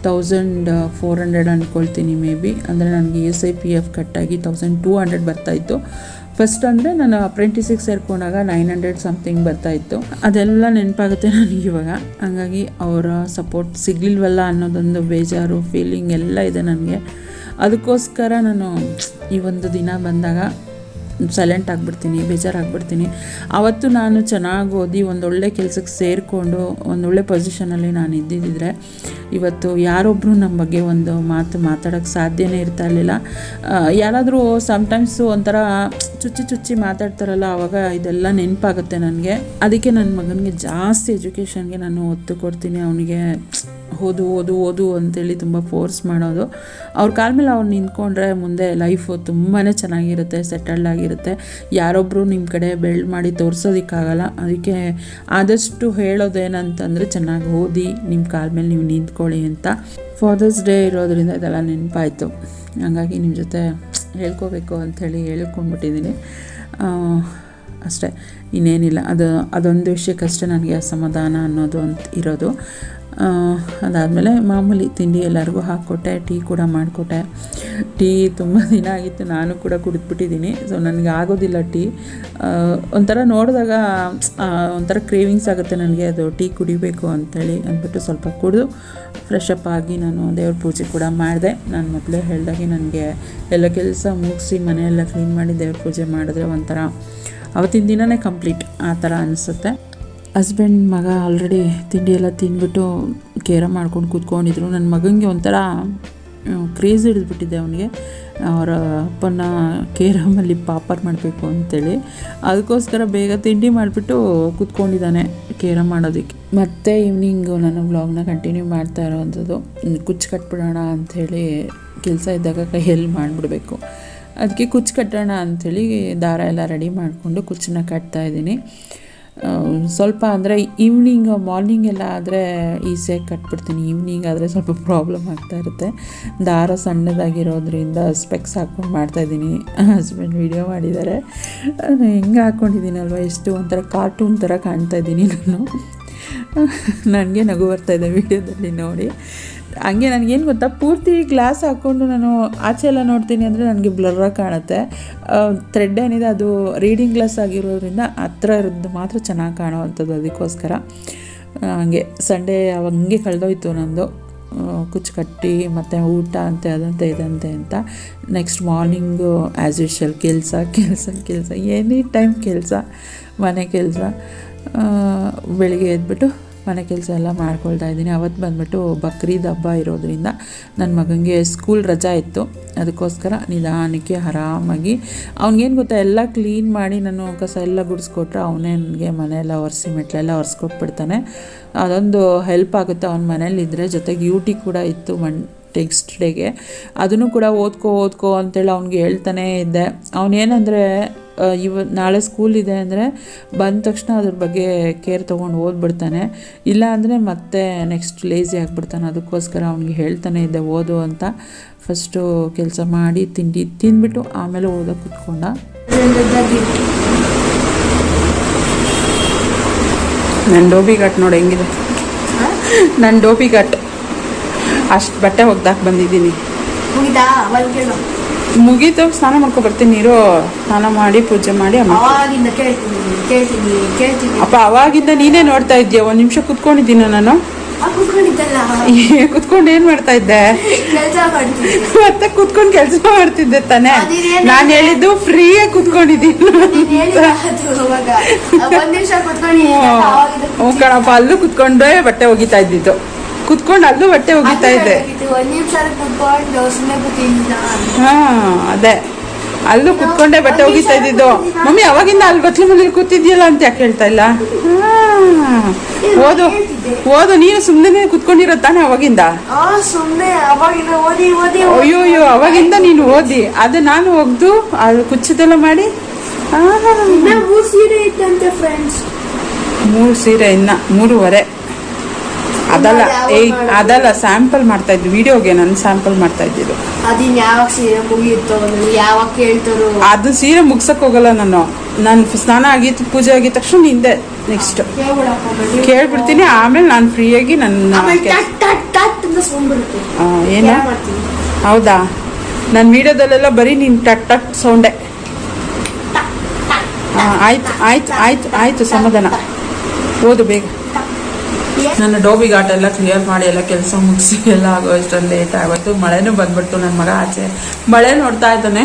Speaker 1: ತೌಸಂಡ್ ಫೋರ್ ಹಂಡ್ರೆಡ್ ಅಂದ್ಕೊಳ್ತೀನಿ ಮೇ ಬಿ ಅಂದರೆ ನನಗೆ ಎಸ್ ಐ ಪಿ ಎಫ್ ಕಟ್ಟಾಗಿ ತೌಸಂಡ್ ಟೂ ಹಂಡ್ರೆಡ್ ಬರ್ತಾಯಿತ್ತು ಫಸ್ಟ್ ಅಂದರೆ ನಾನು ಅಪ್ರೆಂಟಿಸಿಗೆ ಸೇರ್ಕೊಂಡಾಗ ನೈನ್ ಹಂಡ್ರೆಡ್ ಸಮಥಿಂಗ್ ಬರ್ತಾಯಿತ್ತು ಅದೆಲ್ಲ ನೆನಪಾಗುತ್ತೆ ನನಗೆ ಇವಾಗ. ಹಾಗಾಗಿ ಅವರ ಸಪೋರ್ಟ್ ಸಿಗಲಿಲ್ವಲ್ಲ ಅನ್ನೋದೊಂದು ಬೇಜಾರು ಫೀಲಿಂಗ್ ಎಲ್ಲ ಇದೆ ನನಗೆ. ಅದಕ್ಕೋಸ್ಕರ ನಾನು ಈ ಒಂದು ದಿನ ಬಂದಾಗ ಸೈಲೆಂಟ್ ಆಗಿಬಿಡ್ತೀನಿ ಬೇಜಾರಾಗ್ಬಿಡ್ತೀನಿ ಆವತ್ತು ನಾನು ಚೆನ್ನಾಗಿ ಓದಿ ಒಂದೊಳ್ಳೆ ಕೆಲಸಕ್ಕೆ ಸೇರಿಕೊಂಡು ಒಂದೊಳ್ಳೆ ಪೊಸಿಷನಲ್ಲಿ ನಾನು ಇದ್ದಿದ್ದಿದ್ರೆ ಇವತ್ತು ಯಾರೊಬ್ಬರು ನಮ್ಮ ಬಗ್ಗೆ ಒಂದು ಮಾತು ಮಾತಾಡೋಕ್ಕೆ ಸಾಧ್ಯನೇ ಇರ್ತಾ ಇರಲಿಲ್ಲ. ಯಾರಾದರೂ ಸಮ್ಟೈಮ್ಸು ಒಂಥರ ಚುಚ್ಚಿ ಚುಚ್ಚಿ ಮಾತಾಡ್ತಾರಲ್ಲ ಆವಾಗ ಇದೆಲ್ಲ ನೆನಪಾಗುತ್ತೆ ನನಗೆ. ಅದಕ್ಕೆ ನನ್ನ ಮಗನಿಗೆ ಜಾಸ್ತಿ ಎಜುಕೇಷನ್ಗೆ ನಾನು ಒತ್ತು ಕೊಡ್ತೀನಿ, ಅವನಿಗೆ ಓದು ಓದು ಓದು ಅಂತೇಳಿ ತುಂಬ ಫೋರ್ಸ್ ಮಾಡೋದು. ಅವ್ರ ಕಾಲ ಮೇಲೆ ಅವ್ರು ನಿಂತ್ಕೊಂಡ್ರೆ ಮುಂದೆ ಲೈಫು ತುಂಬಾ ಚೆನ್ನಾಗಿರುತ್ತೆ ಸೆಟಲ್ಡ್ ಆಗಿರುತ್ತೆ. ಯಾರೊಬ್ಬರು ನಿಮ್ಮ ಕಡೆ ಬೆಲ್ಡ್ ಮಾಡಿ ತೋರಿಸೋದಕ್ಕಾಗಲ್ಲ. ಅದಕ್ಕೆ ಆದಷ್ಟು ಹೇಳೋದೇನಂತಂದರೆ ಚೆನ್ನಾಗಿ ಓದಿ ನಿಮ್ಮ ಕಾಲ ಮೇಲೆ ನೀವು ನಿಂತ್ಕೊಳ್ಳಿ ಅಂತ. ಫಾದರ್ಸ್ ಡೇ ಇರೋದರಿಂದ ಇದೆಲ್ಲ ನೆನಪಾಯಿತು. ಹಂಗಾಗಿ ನಿಮ್ಮ ಜೊತೆ ಹೇಳ್ಕೋಬೇಕು ಅಂಥೇಳಿ ಹೇಳ್ಕೊಂಡ್ಬಿಟ್ಟಿದ್ದೀನಿ ಅಷ್ಟೇ. ಇನ್ನೇನಿಲ್ಲ. ಅದು, ಅದೊಂದು ವಿಷಯಕ್ಕಷ್ಟೇ ನನಗೆ ಅಸಮಾಧಾನ ಅನ್ನೋದು ಅಂತ ಇರೋದು. ಅದಾದಮೇಲೆ ಮಾಮೂಲಿ ತಿಂಡಿ ಎಲ್ಲರಿಗೂ ಹಾಕ್ಕೊಟ್ಟೆ, ಟೀ ಕೂಡ ಮಾಡಿಕೊಟ್ಟೆ. ಟೀ ತುಂಬ ದಿನ ಆಗಿತ್ತು, ನಾನು ಕೂಡ ಕುಡಿದ್ಬಿಟ್ಟಿದ್ದೀನಿ. ಸೊ ನನಗೆ ಆಗೋದಿಲ್ಲ ಟೀ. ಒಂಥರ ನೋಡಿದಾಗ ಒಂಥರ ಕ್ರೇವಿಂಗ್ಸ್ ಆಗುತ್ತೆ ನನಗೆ, ಅದು ಟೀ ಕುಡಿಬೇಕು ಅಂತೇಳಿ ಅಂದ್ಬಿಟ್ಟು ಸ್ವಲ್ಪ ಕುಡಿದು ಫ್ರೆಶ್ ಅಪ್ ಆಗಿ ನಾನು ದೇವ್ರ ಪೂಜೆ ಕೂಡ ಮಾಡಿದೆ. ನಾನು ಮೊದಲೇ ಹೇಳ್ದಾಗೆ ನನಗೆ ಎಲ್ಲ ಕೆಲಸ ಮುಗಿಸಿ ಮನೆಯೆಲ್ಲ ಕ್ಲೀನ್ ಮಾಡಿ ದೇವ್ರ ಪೂಜೆ ಮಾಡಿದ್ರೆ ಒಂಥರ, ಅವತ್ತಿನ ದಿನನೇ ಕಂಪ್ಲೀಟ್ ಆ ಥರ ಅನಿಸುತ್ತೆ. ಹಸ್ಬೆಂಡ್ ಮಗ ಆಲ್ರೆಡಿ ತಿಂಡಿ ಎಲ್ಲ ತಿಂದ್ಬಿಟ್ಟು ಕೇರ ಮಾಡ್ಕೊಂಡು ಕೂತ್ಕೊಂಡಿದ್ರು. ನನ್ನ ಮಗನಿಗೆ ಒಂಥರ ಕ್ರೇಜ್ ಹಿಡಿದ್ಬಿಟ್ಟಿದೆ ಅವನಿಗೆ. ಅವರ ಅಪ್ಪನ ಕೇರಮಲ್ಲಿ ಪಾಪರ್ ಮಾಡಬೇಕು ಅಂತೇಳಿ. ಅದಕ್ಕೋಸ್ಕರ ಬೇಗ ತಿಂಡಿ ಮಾಡಿಬಿಟ್ಟು ಕೂತ್ಕೊಂಡಿದ್ದಾನೆ ಕೇರ ಮಾಡೋದಕ್ಕೆ. ಮತ್ತೆ ಈವ್ನಿಂಗು ನಾನು ವ್ಲಾಗ್ನ ಕಂಟಿನ್ಯೂ ಮಾಡ್ತಾ ಇರೋವಂಥದ್ದು. ಕುಚ್ಚು ಕಟ್ಬಿಡೋಣ ಅಂಥೇಳಿ ಕೆಲಸ ಇದ್ದಾಗ ಕೈಯಲ್ಲಿ ಮಾಡಿಬಿಡ್ಬೇಕು. ಅದಕ್ಕೆ ಕುಚ್ಚು ಕಟ್ಟೋಣ ಅಂಥೇಳಿ ದಾರ ಎಲ್ಲ ರೆಡಿ ಮಾಡಿಕೊಂಡು ಕುಚ್ಚನ್ನ ಕಟ್ತಾ ಇದ್ದೀನಿ. ಆ, ಸ್ವಲ್ಪ ಅಂದರೆ ಈವ್ನಿಂಗ್ ಮಾರ್ನಿಂಗ್ ಎಲ್ಲ ಆದರೆ ಈಸಿಯಾಗಿ ಕಟ್ಬಿಡ್ತೀನಿ. ಈವ್ನಿಂಗ್ ಆದರೆ ಸ್ವಲ್ಪ ಪ್ರಾಬ್ಲಮ್ ಆಗ್ತಾ ಇರುತ್ತೆ. ದಾರ ಸಣ್ಣದಾಗಿರೋದ್ರಿಂದ ಸ್ಪೆಕ್ಸ್ ಹಾಕ್ಕೊಂಡು ಮಾಡ್ತಾಯಿದ್ದೀನಿ ಹಸ್ಬೆಂಡ್ ವಿಡಿಯೋ ಮಾಡಿದ್ದಾರೆ. ಹೆಂಗೆ ಹಾಕ್ಕೊಂಡಿದ್ದೀನಲ್ವ ಎಷ್ಟು ಒಂಥರ ಕಾರ್ಟೂನ್ ಥರ ಕಾಣ್ತಾ ಇದ್ದೀನಿ ನಾನು.
Speaker 4: ನನಗೆ ನಗು ಬರ್ತಾಯಿದೆ ವಿಡಿಯೋದಲ್ಲಿ ನೋಡಿ. ಹಂಗೆ ನನಗೇನು ಗೊತ್ತಾ, ಪೂರ್ತಿ ಗ್ಲಾಸ್ ಹಾಕ್ಕೊಂಡು ನಾನು ಆಚೆ ಎಲ್ಲ ನೋಡ್ತೀನಿ ಅಂದರೆ ನನಗೆ ಬ್ಲರ್ರಾಗಿ ಕಾಣುತ್ತೆ. ಥ್ರೆಡ್ ಏನಿದೆ ಅದು ರೀಡಿಂಗ್ ಗ್ಲಾಸ್ ಆಗಿರೋದ್ರಿಂದ ಹತ್ರ ಇರೋದು ಮಾತ್ರ ಚೆನ್ನಾಗಿ ಕಾಣುವಂಥದ್ದು ಅದಕ್ಕೋಸ್ಕರ. ಹಂಗೆ ಸಂಡೇ ಹಂಗೆ ಕಳೆದೋಯ್ತು ನಂದು. ಕುಚ್ಚು ಕಟ್ಟಿ ಮತ್ತು ಊಟ ಅಂತೆ, ಅದಂತೆ, ಇದಂತೆ ಅಂತ. ನೆಕ್ಸ್ಟ್ ಮಾರ್ನಿಂಗು ಆ್ಯಸ್ ಯೂಶಲ್ ಕೆಲಸ ಕೆಲಸ ಕೆಲಸ ಎನಿ ಟೈಮ್ ಕೆಲಸ, ಮನೆ ಕೆಲಸ. ಬೆಳಿಗ್ಗೆ ಎದ್ಬಿಟ್ಟು ಮನೆ ಕೆಲಸ ಎಲ್ಲ ಮಾಡ್ಕೊಳ್ತಾ ಇದ್ದೀನಿ. ಅವತ್ತು ಬಂದ್ಬಿಟ್ಟು ಬಕ್ರೀದ್ ಹಬ್ಬ ಇರೋದ್ರಿಂದ ನನ್ನ ಮಗನಿಗೆ ಸ್ಕೂಲ್ ರಜಾ ಇತ್ತು. ಅದಕ್ಕೋಸ್ಕರ ನಿಧಾನಕ್ಕೆ ಆರಾಮಾಗಿ ಅವ್ನಿಗೇನು ಗೊತ್ತಾ, ಎಲ್ಲ ಕ್ಲೀನ್ ಮಾಡಿ ನಾನು ಕಸ ಎಲ್ಲ ಗುಡಿಸ್ಕೊಟ್ರೆ ಅವನೇ ನನಗೆ ಮನೆಯೆಲ್ಲ ಒರೆಸಿ, ಮೆಟ್ಲೆಲ್ಲ ಒರೆಸ್ಕೊಟ್ಬಿಡ್ತಾನೆ. ಅದೊಂದು ಹೆಲ್ಪ್ ಆಗುತ್ತೆ ಅವ್ನ ಮನೇಲಿದ್ದರೆ ಜೊತೆಗೆ ಯೂಟಿ ಕೂಡ ಇತ್ತು ಮಣ್ ಟೆಕ್ಸ್ಟ್ ಡೇಗೆ ಅದನ್ನು ಕೂಡ ಓದ್ಕೋ ಓದ್ಕೋ ಅಂತೇಳಿ ಅವ್ನಿಗೆ ಹೇಳ್ತಾನೇ ಇದ್ದೆ. ಅವನೇನಂದರೆ ಇವ ನಾಳೆ ಸ್ಕೂಲ್ ಇದೆ ಅಂದರೆ ಬಂದ ತಕ್ಷಣ ಅದ್ರ ಬಗ್ಗೆ ಕೇರ್ ತೊಗೊಂಡು ಓದ್ಬಿಡ್ತಾನೆ. ಇಲ್ಲ ಅಂದರೆ ಮತ್ತೆ ನೆಕ್ಸ್ಟ್ ಲೇಸಿ ಆಗಿಬಿಡ್ತಾನೆ. ಅದಕ್ಕೋಸ್ಕರ ಅವ್ನಿಗೆ ಹೇಳ್ತಾನೆ ಇದ್ದೆ ಓದು ಅಂತ. ಫಸ್ಟು ಕೆಲಸ ಮಾಡಿ ತಿಂಡಿ ತಿಂದ್ಬಿಟ್ಟು ಆಮೇಲೆ ಓದೋಕೆ ಕುತ್ಕೊಂಡ.
Speaker 1: ನನ್ನ ಡೋಬಿ ಘಾಟ್ ನೋಡಿ ಹೆಂಗಿದೆ? ನನ್ನ ಡೋಬಿ ಘಾಟ್. ಅಷ್ಟು ಬಟ್ಟೆ ಒಗ್ದಾಕ್ ಬಂದಿದ್ದೀನಿ.
Speaker 5: ಮುಗಿತಾ
Speaker 1: ಸ್ನಾನ ಮಾಡ್ಕೊ ಬರ್ತೀನಿ ನೀರು ಸ್ನಾನ ಮಾಡಿ ಪೂಜೆ ಮಾಡಿ
Speaker 5: ಅವಾಗಿಂದ ಕೇಳ್ತೀನಿ ಕೇಳ್ತೀನಿ ಕೇಳ್ತೀನಿ.
Speaker 1: ಅಪ್ಪ ಅವಾಗಿಂದ ನೀನೇ ನೋಡ್ತಾ ಇದ್ಯ ಒಂದು ನಿಮಿಷ ಕುತ್ಕೊಂಡಿದ್ದೀನ ನಾನು? ಕುತ್ಕೊಂಡು ಏನ್ ಮಾಡ್ತಾ ಇದ್ದೆ? ಮತ್ತೆ ಕುತ್ಕೊಂಡು ಕೆಲಸ ಮಾಡ್ತಿದ್ದೆ ತಾನೆ? ನಾನು ಹೇಳಿದ್ದು ಫ್ರೀಯಾಗಿ ಕುತ್ಕೊಂಡಿದ್ದೀನಿ. ಕಣಪ್ಪ ಅಲ್ಲೂ ಕುತ್ಕೊಂಡೆ ಬಟ್ಟೆ ಒಗಿತಾ ಇದ್ದಿದ್ದು. ಕುತ್ಕೊಂಡು ಅಲ್ಲೂ ಬಟ್ಟೆ ಒಗಿತಾ
Speaker 5: ಇದೆ.
Speaker 1: ಹಾ ಅದೇ. ಅಲ್ಲೂ ಕುತ್ಕೊಂಡೆ ಬಟ್ಟೆ ಒಗಿತಾ ಇದ್ದಿದ್ದು. ಮಮ್ಮಿ ಅವಾಗಿಂದ ಅಲ್ಲಿ ಬಟ್ಲು ಮನೇಲಿ ಕೂತಿದ್ಯಲ್ಲ ಅಂತ ಯಾಕೆ ಹೇಳ್ತಾ ಇಲ್ಲ? ಓದು ಓದು ನೀನು ಸುಮ್ಮನೆ ಕುತ್ಕೊಂಡಿರೋ ತಾನೆ ಅವಾಗಿಂದ?
Speaker 5: ಆ ಸುಮ್ಮನೆ ಅವಾಗಿಂದ ಓದಿ ಓದಿ
Speaker 1: ಅಯ್ಯೋ ಅಯ್ಯೋ ಅವಾಗಿಂದ ನೀನು ಓದಿ. ಅದು ನಾನು ಒಗ್ದು ಅದು ಕುಚ್ಚದೆಲ್ಲ ಮಾಡಿ.
Speaker 5: ಮೂರ್ ಸೀರೆ ಇತ್ತಂತೆ ಫ್ರೆಂಡ್ಸ್
Speaker 1: ಮೂರು ಸೀರೆ ಇನ್ನ ಮೂರುವರೆ. ಅದಲ್ಲ ಏಯ್ ಅದಲ್ಲ ಸ್ಯಾಂಪಲ್ ಮಾಡ್ತಾ ಇದ್ವಿ ವಿಡಿಯೋಗೆ ನಾನು ಸ್ಯಾಂಪಲ್ ಮಾಡ್ತಾ ಇದ್ದಿದ್ದು.
Speaker 5: ಅದಿನ್ ಯಾವಾಗ ಸೀರೆ ಮುಗಿಯುತ್ತೋ ಯಾವಾಗ ಕೇಳ್ತಾರೋ?
Speaker 1: ಅದು ಸೀರೆ ಮುಗ್ಸಕ್ ಹೋಗಲ್ಲ ನಾನು. ನಾನು ಸ್ನಾನ ಆಗಿತ್ತು ಪೂಜೆ ಆಗಿದ ತಕ್ಷಣ ಹಿಂದೆ ನೆಕ್ಸ್ಟ್. ಕೇಳ್ಬಿಡ್ತೀನಿ ಆಮೇಲೆ ನಾನು ಫ್ರೀಯಾಗಿ ನನ್ನ ಏನ? ಹೌದಾ? ನನ್ನ ವಿಡಿಯೋದಲ್ಲೆಲ್ಲ ಬರೀ ನೀನು ಟಟ್ ಟಟ್ ಸೌಂಡೆ ಆಯ್ತು ಆಯ್ತು ಆಯ್ತು ಆಯ್ತು ಸಮಾಧಾನ. ಓದು ಬೇಗ. ನನ್ನ ಡೋಬಿ ಘಾಟ್ ಎಲ್ಲ ಕ್ಲಿಯರ್ ಮಾಡಿ ಎಲ್ಲ ಕೆಲಸ ಮುಗಿಸಿ ಎಲ್ಲ ಆಗೋ ಇಷ್ಟೊಂದು ಲೇಟ್ ಆಗೋಯ್ತು. ಮಳೆನೂ ಬಂದ್ಬಿಡ್ತು ನನ್ನ ಮಗ ಆಚೆ. ಮಳೆ ನೋಡ್ತಾ ಇದ್ದಾನೆ.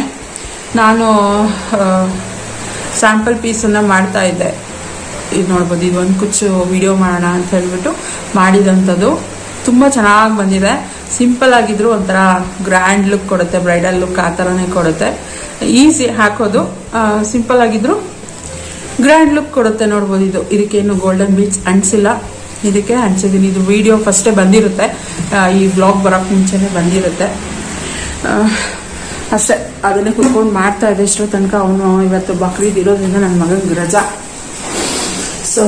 Speaker 1: ನಾನು ಸ್ಯಾಂಪಲ್ ಪೀಸನ್ನು ಮಾಡ್ತಾ ಇದ್ದೆ. ಇದು ನೋಡ್ಬೋದು, ಇದು ಒಂದು ಕುಚ್ಚು ವಿಡಿಯೋ ಮಾಡೋಣ ಅಂತ ಹೇಳಿಬಿಟ್ಟು ಮಾಡಿದಂಥದ್ದು. ತುಂಬ ಚೆನ್ನಾಗಿ ಬಂದಿದೆ. ಸಿಂಪಲ್ ಆಗಿದ್ರು ಒಂಥರ ಗ್ರ್ಯಾಂಡ್ ಲುಕ್ ಕೊಡುತ್ತೆ ಬ್ರೈಡಲ್ ಲುಕ್ ಆ ಥರನೇ ಕೊಡುತ್ತೆ. ಈಸಿ ಹಾಕೋದು. ಸಿಂಪಲ್ ಆಗಿದ್ರು ಗ್ರ್ಯಾಂಡ್ ಲುಕ್ ಕೊಡುತ್ತೆ ನೋಡ್ಬೋದು ಇದು. ಇದಕ್ಕೇನು ಗೋಲ್ಡನ್ ಬೀಚ್ ಅಂಟಿಸಿಲ್ಲ ಇದಕ್ಕೆ ಹಂಚಿದ್ದೀನಿ ಇದು ವಿಡಿಯೋ ಫಸ್ಟೇ ಬಂದಿರುತ್ತೆ. ಈ ಬ್ಲಾಗ್ ಬರೋಕ್ಕೆ ಮುಂಚೆನೇ ಬಂದಿರುತ್ತೆ. ಅಷ್ಟೇ. ಅದನ್ನೇ ಕುತ್ಕೊಂಡು ಮಾಡ್ತಾ ಇದ್ದೆ. ಇಷ್ಟೋ ತನಕ ಅವನು ಇವತ್ತು ಬಕ್ರೀದ್ ಇರೋದ್ರಿಂದ ನನ್ನ ಮಗನಿಗೆ ರಜಾ. ಸೊ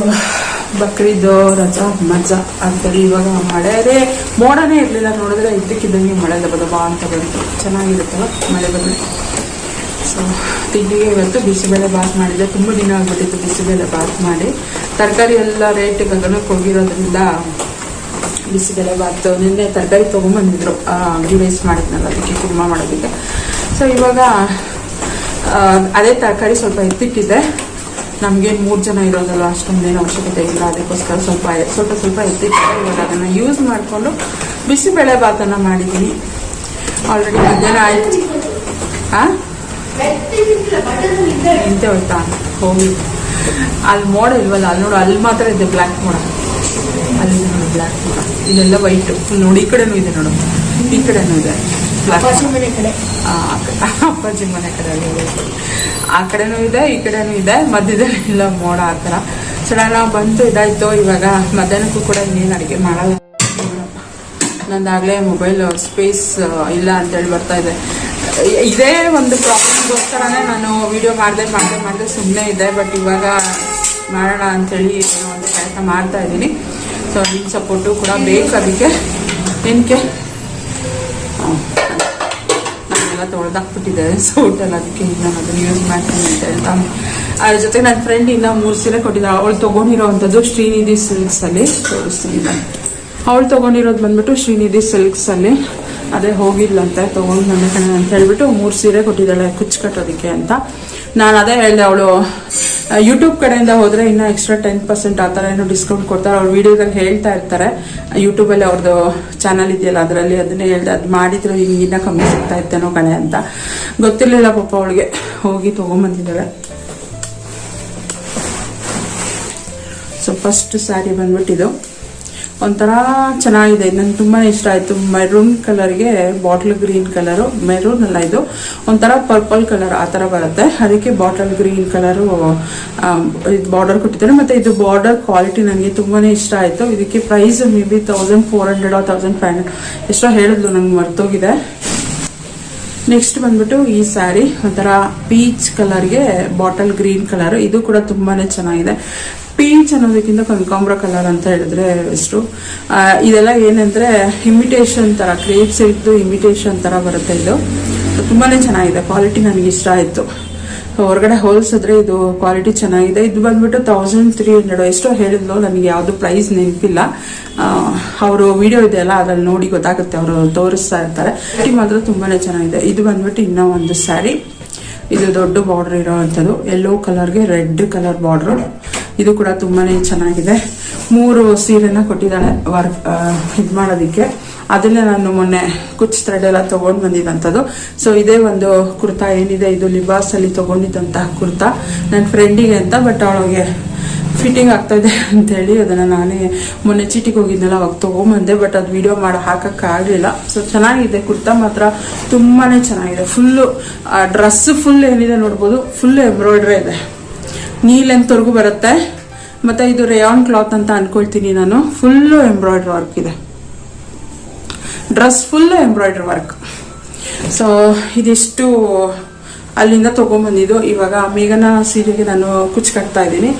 Speaker 1: ಬಕ್ರೀದು, ರಜಾ, ಮಜಾ ಅಂತೇಳಿ ಇವಾಗ ಮಳೆದೇ ಮೋಡನೇ ಇರಲಿಲ್ಲ. ನೋಡಿದ್ರೆ ಇದ್ದಕ್ಕಿದ್ದಂಗೆ ಮಳೆ ದಬ ಅಂತ ಬಂತು. ಚೆನ್ನಾಗಿರುತ್ತಲ್ಲ ಮಳೆ ಬಂದರೆ? ಸೊ ತಿಂಡಿಗೆ ಇವತ್ತು ಬಿಸಿಬೇಳೆ ಬಾತ್ ಮಾಡಿದೆ. ತುಂಬ ದಿನ ಆಗ್ಬಿಟ್ಟಿತ್ತು ಬಿಸಿಬೇಳೆ ಬಾತ್ ಮಾಡಿ. ತರಕಾರಿ ಎಲ್ಲ ರೇಟ್ ಗಗನಕ್ಕೆ ಹೋಗಿರೋದ್ರಿಂದ ಬಿಸಿಬೇಳೆ ಬಾತ್ ನಿನ್ನೆ ತರಕಾರಿ ತೊಗೊಂಬಂದಿದ್ರು. ಗೀ ರೈಸ್ ಮಾಡಿದ್ನಲ್ಲ, ಅದಕ್ಕೆ ಕುರ್ಮಾ ಮಾಡೋದಕ್ಕೆ. ಸೊ ಇವಾಗ ಅದೇ ತರಕಾರಿ ಸ್ವಲ್ಪ ಎತ್ತಿಟ್ಟಿದೆ ನಮಗೆ ಮೂರು ಜನ ಇರೋದಲ್ಲ ಅಷ್ಟೊಂದೇನು ಅವಶ್ಯಕತೆ ಇಲ್ಲ. ಅದಕ್ಕೋಸ್ಕರ ಸ್ವಲ್ಪ ಸ್ವಲ್ಪ ಸ್ವಲ್ಪ ಎತ್ತಿಟ್ಟಿದೆ ಇವಾಗ ಅದನ್ನು ಯೂಸ್ ಮಾಡಿಕೊಂಡು ಬಿಸಿಬೇಳೆ ಬಾತನ್ನು ಮಾಡಿದ್ದೀನಿ. ಆಲ್ರೆಡಿ ಮಧ್ಯಾಹ್ನ ಆಯ್ತು. ಹಾಂ ನಿಂತೆ ಹೋಯ್ತಾ? ಹೋಗಿ ಅಲ್ಲಿ ಮೋಡ ಇಲ್ವಲ್ಲ ಅಲ್ಲಿ ನೋಡು ಅಲ್ಲಿ ಮಾತ್ರ ಇದೆ ಬ್ಲ್ಯಾಕ್ ಮೋಡ. ಅಲ್ಲಿ ನೋಡು ಬ್ಲ್ಯಾಕ್ ಮೋಡ. ಇಲ್ಲೆಲ್ಲ ವೈಟು ನೋಡಿ ಈ ಕಡೆನೂ ಇದೆ ನೋಡು. ಈ ಕಡೆನೂ ಇದೆ.
Speaker 5: ಮನೆ ಕಡೆ.
Speaker 1: ಅಪ್ಪಾಜಿ ಮನೆ ಕಡೆ ಹೋಗ್ಬೇಕು. ಆ ಕಡೆನೂ ಇದೆ ಈ ಕಡೆನೂ ಇದೆ. ಮಧ್ಯದಲ್ಲಿ ಇಲ್ಲ ಮೋಡ ಆ ಥರ. ಸಡನ್ ಬಂತು ಇದಾಯ್ತು. ಇವಾಗ ಮಧ್ಯಾಹ್ನಕ್ಕೂ ಕೂಡ ಇನ್ನೇನು ಅಡುಗೆ ಮಾಡಲ್ಲ. ನಂದಾಗಲೇ ಮೊಬೈಲ್ ಸ್ಪೇಸ್ ಇಲ್ಲ ಅಂತೇಳಿ ಬರ್ತಾ ಇದೆ. ಇದೇ ಒಂದು ಪ್ರಾಬ್ಲಮ್ಗೋಸ್ಕರನೇ ನಾನು ವಿಡಿಯೋ ಮಾಡಿದೆ ಮಾಡಿದೆ ಮಾಡಿದೆ ಸುಮ್ಮನೆ ಇದೆ ಬಟ್ ಇವಾಗ ಮಾಡೋಣ ಅಂಥೇಳಿ ಒಂದು ಪ್ರಯತ್ನ ಮಾಡ್ತಾ ಇದ್ದೀನಿ. ಸೊ ನಿಮ್ಮ ಸಪೋರ್ಟು ಕೂಡ ಬೇಕು ಅದಕ್ಕೆ. ಏನಕ್ಕೆ ನಾನೆಲ್ಲ ತೊಳೆದಾಕ್ಬಿಟ್ಟಿದೆ ಸೌಟ್ ಎಲ್ಲ, ಅದಕ್ಕೆ ನಾನು ಅದನ್ನು ಯೂಸ್ ಮಾಡ್ತೀನಿ ಅಂತ ಹೇಳ್ತಾ ಅದ್ರ ಜೊತೆ ನನ್ನ ಫ್ರೆಂಡ್ ಇನ್ನೂ ಮೂರು ಸೀರೆ ಕೊಟ್ಟಿದ್ದಾಳೆ. ಅವಳು ತೊಗೊಂಡಿರೋವಂಥದ್ದು ಶ್ರೀನಿಧಿ ಸಿಲ್ಕ್ಸಲ್ಲಿ ತೋರಿಸ್ತೀನಿ ನಾನು ಅವಳು ತಗೊಂಡಿರೋದು ಬಂದ್ಬಿಟ್ಟು ಶ್ರೀನಿಧಿ ಸಿಲ್ಕ್ಸಲ್ಲಿ ಅದೇ ಹೋಗಿಲ್ಲಂತೆ ತಗೊಂಡು ನನ್ನ ಕಣೆ ಅಂತ ಹೇಳ್ಬಿಟ್ಟು ಮೂರು ಸೀರೆ ಕೊಟ್ಟಿದ್ದಾಳೆ ಕುಚ್ಚು ಕಟ್ಟೋದಕ್ಕೆ ಅಂತ. ನಾನು ಅದೇ ಹೇಳಿದೆ, ಅವಳು ಯೂಟ್ಯೂಬ್ ಕಡೆಯಿಂದ ಹೋದರೆ ಇನ್ನೂ ಎಕ್ಸ್ಟ್ರಾ ಟೆನ್ ಪರ್ಸೆಂಟ್ ಆ ಥರ ಏನೋ ಡಿಸ್ಕೌಂಟ್ ಕೊಡ್ತಾರೆ. ಅವ್ರು ವಿಡಿಯೋದಲ್ಲಿ ಹೇಳ್ತಾ ಇರ್ತಾರೆ. ಯೂಟ್ಯೂಬಲ್ಲಿ ಅವ್ರದ್ದು ಚಾನಲ್ ಇದೆಯಲ್ಲ, ಅದರಲ್ಲಿ ಅದನ್ನೇ ಹೇಳ್ದೆ, ಅದು ಮಾಡಿದ್ರು ಹಿಂಗೆ ಇನ್ನೂ ಕಮ್ಮಿ ಸಿಗ್ತಾ ಇತ್ತೇನೋ ಕಣೆ ಅಂತ. ಗೊತ್ತಿರಲಿಲ್ಲ ಪಾಪ ಅವಳಿಗೆ. ಹೋಗಿ ತೊಗೊಂಬಂದಿದ್ದಾಳೆ ಸೊ ಫಸ್ಟ್ ಸ್ಯಾರಿ ಬಂದ್ಬಿಟ್ಟಿದು ಒಂಥರ ಚೆನ್ನಾಗಿದೆ. ನಂಗೆ ತುಂಬಾ ಇಷ್ಟ ಆಯಿತು. ಮೆರೂನ್ ಕಲರ್ಗೆ ಬಾಟ್ಲ್ ಗ್ರೀನ್ ಕಲರು ಮೆರೂನ್ ಅಲ್ಲ ಇದು. ಒಂಥರ ಪರ್ಪಲ್ ಕಲರ್ ಆ ಥರ ಬರುತ್ತೆ. ಅದಕ್ಕೆ ಬಾಟಲ್ ಗ್ರೀನ್ ಕಲರು ಇದು ಬಾರ್ಡರ್ ಕೊಟ್ಟಿದ್ದಾರೆ. ಮತ್ತು ಇದು ಬಾರ್ಡರ್ ಕ್ವಾಲಿಟಿ ನನಗೆ ತುಂಬಾ ಇಷ್ಟ ಆಯಿತು. ಇದಕ್ಕೆ price may be thousand four hundred thousand five hundred ಎಷ್ಟೋ ಹೇಳಿದ್ಲು, ನಂಗೆ ಮರ್ತೋಗಿದೆ. ನೆಕ್ಸ್ಟ್ ಬಂದ್ಬಿಟ್ಟು ಈ ಸ್ಯಾರಿ ಒಂಥರ ಪೀಚ್ ಕಲರ್ಗೆ ಬಾಟಲ್ ಗ್ರೀನ್ ಕಲರ್ ಇದು ಕೂಡ ತುಂಬಾನೇ ಚೆನ್ನಾಗಿದೆ. ಪೀಚ್ ಅನ್ನೋದಕ್ಕಿಂತ ಕನಕಾಂಬ್ರ ಕಲರ್ ಅಂತ ಹೇಳಿದ್ರೆ ಎಷ್ಟು ಇದೆಲ್ಲ ಏನಂದ್ರೆ ಇಮಿಟೇಷನ್ ತರ ಕ್ರೇಪ್ ಸಿಲ್ಕ್ದು ಇಮಿಟೇಷನ್ ತರ ಬರುತ್ತೆ ಇದು. ತುಂಬಾನೇ ಚೆನ್ನಾಗಿದೆ ಕ್ವಾಲಿಟಿ ನನಗೆ ಇಷ್ಟ ಆಯ್ತು. ಹೊರಗಡೆ ಹೋಲಿಸಿದ್ರೆ ಇದು ಕ್ವಾಲಿಟಿ ಚೆನ್ನಾಗಿದೆ. ಇದು ಬಂದ್ಬಿಟ್ಟು ತೌಸಂಡ್ ತ್ರೀ ಹಂಡ್ರೆಡ್ ಎಷ್ಟೋ ಹೇಳಿದ್ಲು, ನನಗೆ ಯಾವುದು ಪ್ರೈಸ್ ನೆನಪಿಲ್ಲ. ಅವರು ವಿಡಿಯೋ ಇದೆಯಲ್ಲ, ಅದ್ರಲ್ಲಿ ನೋಡಿ ಗೊತ್ತಾಗುತ್ತೆ, ಅವರು ತೋರಿಸ್ತಾ ಇರ್ತಾರೆ. ಕ್ವಾಲಿಟಿ ಮಾತ್ರ ತುಂಬಾನೇ ಚೆನ್ನಾಗಿದೆ. ಇದು ಬಂದ್ಬಿಟ್ಟು ಇನ್ನೂ ಒಂದು ಸ್ಯಾರಿ ಇದು ದೊಡ್ಡ ಬಾರ್ಡರ್ ಇರೋವಂಥದ್ದು. ಯೆಲ್ಲೋ ಕಲರ್ಗೆ ರೆಡ್ ಕಲರ್ ಬಾರ್ಡರ್ ಇದು ಕೂಡ ತುಂಬಾನೇ ಚೆನ್ನಾಗಿದೆ. ಮೂರು ಸೀರೆನ ಕೊಟ್ಟಿದ್ದಾಳೆ ವರ್ಕ್ ಇದು ಮಾಡೋದಕ್ಕೆ. ಅದನ್ನೇ ನಾನು ಮೊನ್ನೆ ಕುಚ್ ಥ್ರೆಡ್ ಎಲ್ಲ ತೊಗೊಂಡು ಬಂದಿದ್ದಂಥದ್ದು. ಸೊ ಇದೇ ಒಂದು ಕುರ್ತಾ ಏನಿದೆ, ಇದು ಲಿಬಾಸಲ್ಲಿ ತಗೊಂಡಿದ್ದಂತಹ ಕುರ್ತಾ. ನನ್ನ ಫ್ರೆಂಡಿಗೆ ಅಂತ ಬಟ್ ಅವಳಿಗೆ ಫಿಟ್ಟಿಂಗ್ ಆಗ್ತಾ ಇದೆ ಅಂತೇಳಿ ಅದನ್ನು ನಾನೇ ಮೊನ್ನೆ ಚೀಟಿಗೆ ಹೋಗಿದ್ನಲ್ಲ, ಅವಾಗ ತೊಗೊಂಬಂದೆ ಬಟ್ ಅದು ವಿಡಿಯೋ ಮಾಡಿ ಹಾಕೋಕ್ಕಾಗಲಿಲ್ಲ ಸೊ ಚೆನ್ನಾಗಿದೆ ಕುರ್ತಾ ಮಾತ್ರ ತುಂಬಾ ಚೆನ್ನಾಗಿದೆ. ಫುಲ್ಲು ಡ್ರೆಸ್ ಫುಲ್ ಏನಿದೆ ನೋಡ್ಬೋದು ಫುಲ್ ಎಂಬ್ರಾಯ್ಡ್ರಿ ಇದೆ. ನೀ ಲೆಂತ್ವರೆಗೂ ಬರುತ್ತೆ. ಮತ್ತು ಇದು ರೇಯಾನ್ ಕ್ಲಾತ್ ಅಂತ ಅಂದ್ಕೊಳ್ತೀನಿ ನಾನು. ಫುಲ್ಲು ಎಂಬ್ರಾಯ್ಡ್ರಿ ವರ್ಕ್ ಇದೆ. Dress full embroidery work so ಇದಿಷ್ಟು ಅಲ್ಲಿಂದ ತೊಗೊಂಬಂದಿದ್ದು. ಇವಾಗ ಮೇಘನ ಸೀರೆಗೆ ನಾನು ಕುಚ್ ಕಟ್ತಾ ಇದ್ದೀನಿ.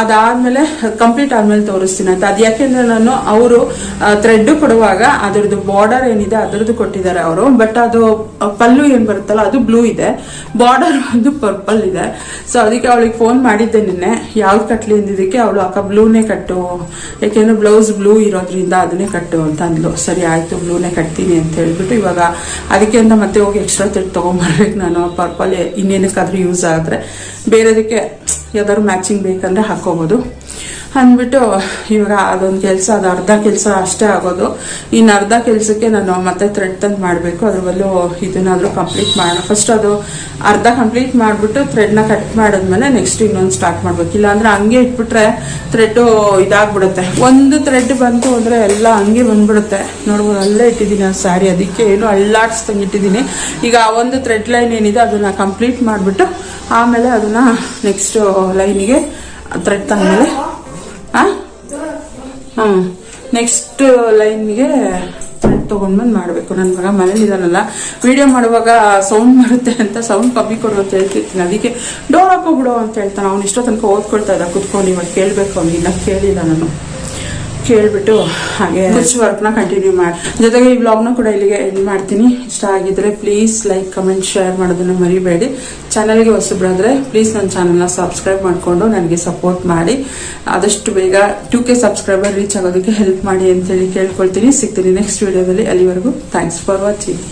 Speaker 1: ಅದಾದ್ಮೇಲೆ ಕಂಪ್ಲೀಟ್ ಆದ್ಮೇಲೆ ತೋರಿಸ್ತೀನಿ ಅಂತ. ಅದು ಯಾಕೆಂದ್ರೆ ನಾನು ಅವರು ಥ್ರೆಡ್ ಕೊಡುವಾಗ ಅದರದ್ದು ಬಾರ್ಡರ್ ಏನಿದೆ ಅದರದ್ದು ಕೊಟ್ಟಿದ್ದಾರೆ ಅವರು. ಬಟ್ ಅದು ಪಲ್ಲು ಏನು ಬರುತ್ತಲ್ಲ ಅದು ಬ್ಲೂ ಇದೆ. ಬಾರ್ಡರ್ ಒಂದು ಪರ್ಪಲ್ ಇದೆ. ಸೊ ಅದಕ್ಕೆ ಅವಳಿಗೆ ಫೋನ್ ಮಾಡಿದ್ದೆ ನಿನ್ನೆ. ಯಾವ್ದು ಕಟ್ಲಿ ಅಂದಿದ್ದಕ್ಕೆ ಅವಳು ಅಕ್ಕ ಬ್ಲೂನೇ ಕಟ್ಟು. ಯಾಕೆಂದ್ರೆ ಬ್ಲೌಸ್ ಬ್ಲೂ ಇರೋದ್ರಿಂದ ಅದನ್ನೇ ಕಟ್ಟು ಅಂತ ಅಂದ್ಲು. ಸರಿ, ಆಯ್ತು ಬ್ಲೂನೇ ಕಟ್ತೀನಿ ಅಂತ ಹೇಳ್ಬಿಟ್ಟು ಇವಾಗ ಅದಕ್ಕೆ ಅಂತ ಮತ್ತೆ ಹೋಗಿ ಎಕ್ಸ್ಟ್ರಾ ತೆಟ್ಟು ತೊಗೊಂಬರ್ಬೇಕು ನಾನು. ಪರ್ಪಲ್ ಇನ್ನೇನಕ್ಕಾದ್ರೂ ಯೂಸ್ ಆದರೆ ಬೇರೆದಕ್ಕೆ ಯಾವ್ದಾದ್ರು ಮ್ಯಾಚಿಂಗ್ ಬೇಕಂದ್ರೆ ಹಾಕೋಬೋದು ಅಂದ್ಬಿಟ್ಟು ಇವಾಗ ಅದೊಂದು ಕೆಲಸ, ಅದು ಅರ್ಧ ಕೆಲಸ ಅಷ್ಟೇ ಆಗೋದು. ಇನ್ನು ಅರ್ಧ ಕೆಲಸಕ್ಕೆ ನಾನು ಮತ್ತೆ ಥ್ರೆಡ್ ತಂದು ಮಾಡಬೇಕು. ಅದ್ರ ಬದಲು ಇದನ್ನಾದರೂ ಕಂಪ್ಲೀಟ್ ಮಾಡೋಣ ಫಸ್ಟ್ ಅದು ಅರ್ಧ ಕಂಪ್ಲೀಟ್ ಮಾಡಿಬಿಟ್ಟು ಥ್ರೆಡ್ನ ಕಟ್ ಮಾಡಿದ್ಮೇಲೆ ನೆಕ್ಸ್ಟ್ ಇನ್ನೊಂದು ಸ್ಟಾರ್ಟ್ ಮಾಡ್ಬೇಕು. ಇಲ್ಲಾಂದ್ರೆ ಹಂಗೆ ಇಟ್ಬಿಟ್ರೆ ಥ್ರೆಡ್ಡು ಇದಾಗ್ಬಿಡುತ್ತೆ. ಒಂದು ಥ್ರೆಡ್ ಬಂತು ಅಂದರೆ ಎಲ್ಲ ಹಂಗೆ ಬಂದ್ಬಿಡುತ್ತೆ. ನೋಡ್ಬೋದು, ಅಲ್ಲೇ ಇಟ್ಟಿದ್ದೀನಿ ಆ ಸ್ಯಾರಿ ಅದಕ್ಕೆ ಏನು ಅಳ್ಳಾಡ್ಸ್ದಂಗೆ ಇಟ್ಟಿದ್ದೀನಿ. ಈಗ ಆ ಒಂದು ಥ್ರೆಡ್ ಲೈನ್ ಏನಿದೆ, ಅದನ್ನು ಕಂಪ್ಲೀಟ್ ಮಾಡಿಬಿಟ್ಟು ಆಮೇಲೆ ಅದನ್ನು ನೆಕ್ಸ್ಟ್ ಲೈನಿಗೆ ಥ್ರೆಡ್ ತಂದಮೇಲೆ ಹಾಂ. ನೆಕ್ಸ್ಟ್ ಲೈನ್ಗೆ ಥ್ರೆಡ್ ತೊಗೊಂಡ್ಬಂದು ಮಾಡಬೇಕು. ನನ್ನ ಮಗ ಮನೇಲಿ ಇದಾನಲ್ಲ. ವಿಡಿಯೋ ಮಾಡುವಾಗ ಸೌಂಡ್ ಬರುತ್ತೆ ಅಂತ ಸೌಂಡ್ ಕಮ್ಮಿ ಕೊಡು ಅಂತ ಹೇಳ್ತಿರ್ತೀನಿ. ಅದಕ್ಕೆ ಡೋರ್ ಹಾಕೋಬಿಡು ಅಂತ ಹೇಳ್ತಾನೆ. ಅವ್ನು ಇಷ್ಟೋ ತನಕ ಓದ್ಕೊಳ್ತಾ ಇದ್ದ. ಕುತ್ಕೊಂಡು ಇವಾಗ ಕೇಳಬೇಕು. ಅವ್ನಿಗಿನ್ನ ಕೇಳಿಲ್ಲ ನಾನು. ಕೇಳ್ಬಿಟ್ಟು ಹಾಗೆ ಹೆಚ್ಚು ವರ್ಕ್ನ ಕಂಟಿನ್ಯೂ ಮಾಡಿ ಜೊತೆಗೆ ಈ ವ್ಲಾಗ್ನ ಕೂಡ ಇಲ್ಲಿಗೆ ಎಂಡ್ ಮಾಡ್ತೀನಿ. ಇಷ್ಟ ಆಗಿದ್ರೆ ಪ್ಲೀಸ್ ಲೈಕ್ ಕಮೆಂಟ್ ಶೇರ್ ಮಾಡೋದನ್ನು ಮರಿಬೇಡಿ. ಚಾನಲ್ಗೆ ಹೊಸಬ್ರಾದ್ರೆ ಪ್ಲೀಸ್ ನನ್ನ ಚಾನಲ್ನ ಸಬ್ಸ್ಕ್ರೈಬ್ ಮಾಡಿಕೊಂಡು ನನಗೆ ಸಪೋರ್ಟ್ ಮಾಡಿ. ಆದಷ್ಟು ಬೇಗ ಟು ಕೆ ಸಬ್ಸ್ಕ್ರೈಬರ್ ರೀಚ್ ಆಗೋದಕ್ಕೆ ಹೆಲ್ಪ್ ಮಾಡಿ ಅಂತೇಳಿ ಕೇಳ್ಕೊಳ್ತೀನಿ. ಸಿಗ್ತೀನಿ ನೆಕ್ಸ್ಟ್ ವಿಡಿಯೋದಲ್ಲಿ ಅಲ್ಲಿವರೆಗೂ ಥ್ಯಾಂಕ್ಸ್ ಫಾರ್ ವಾಚಿಂಗ್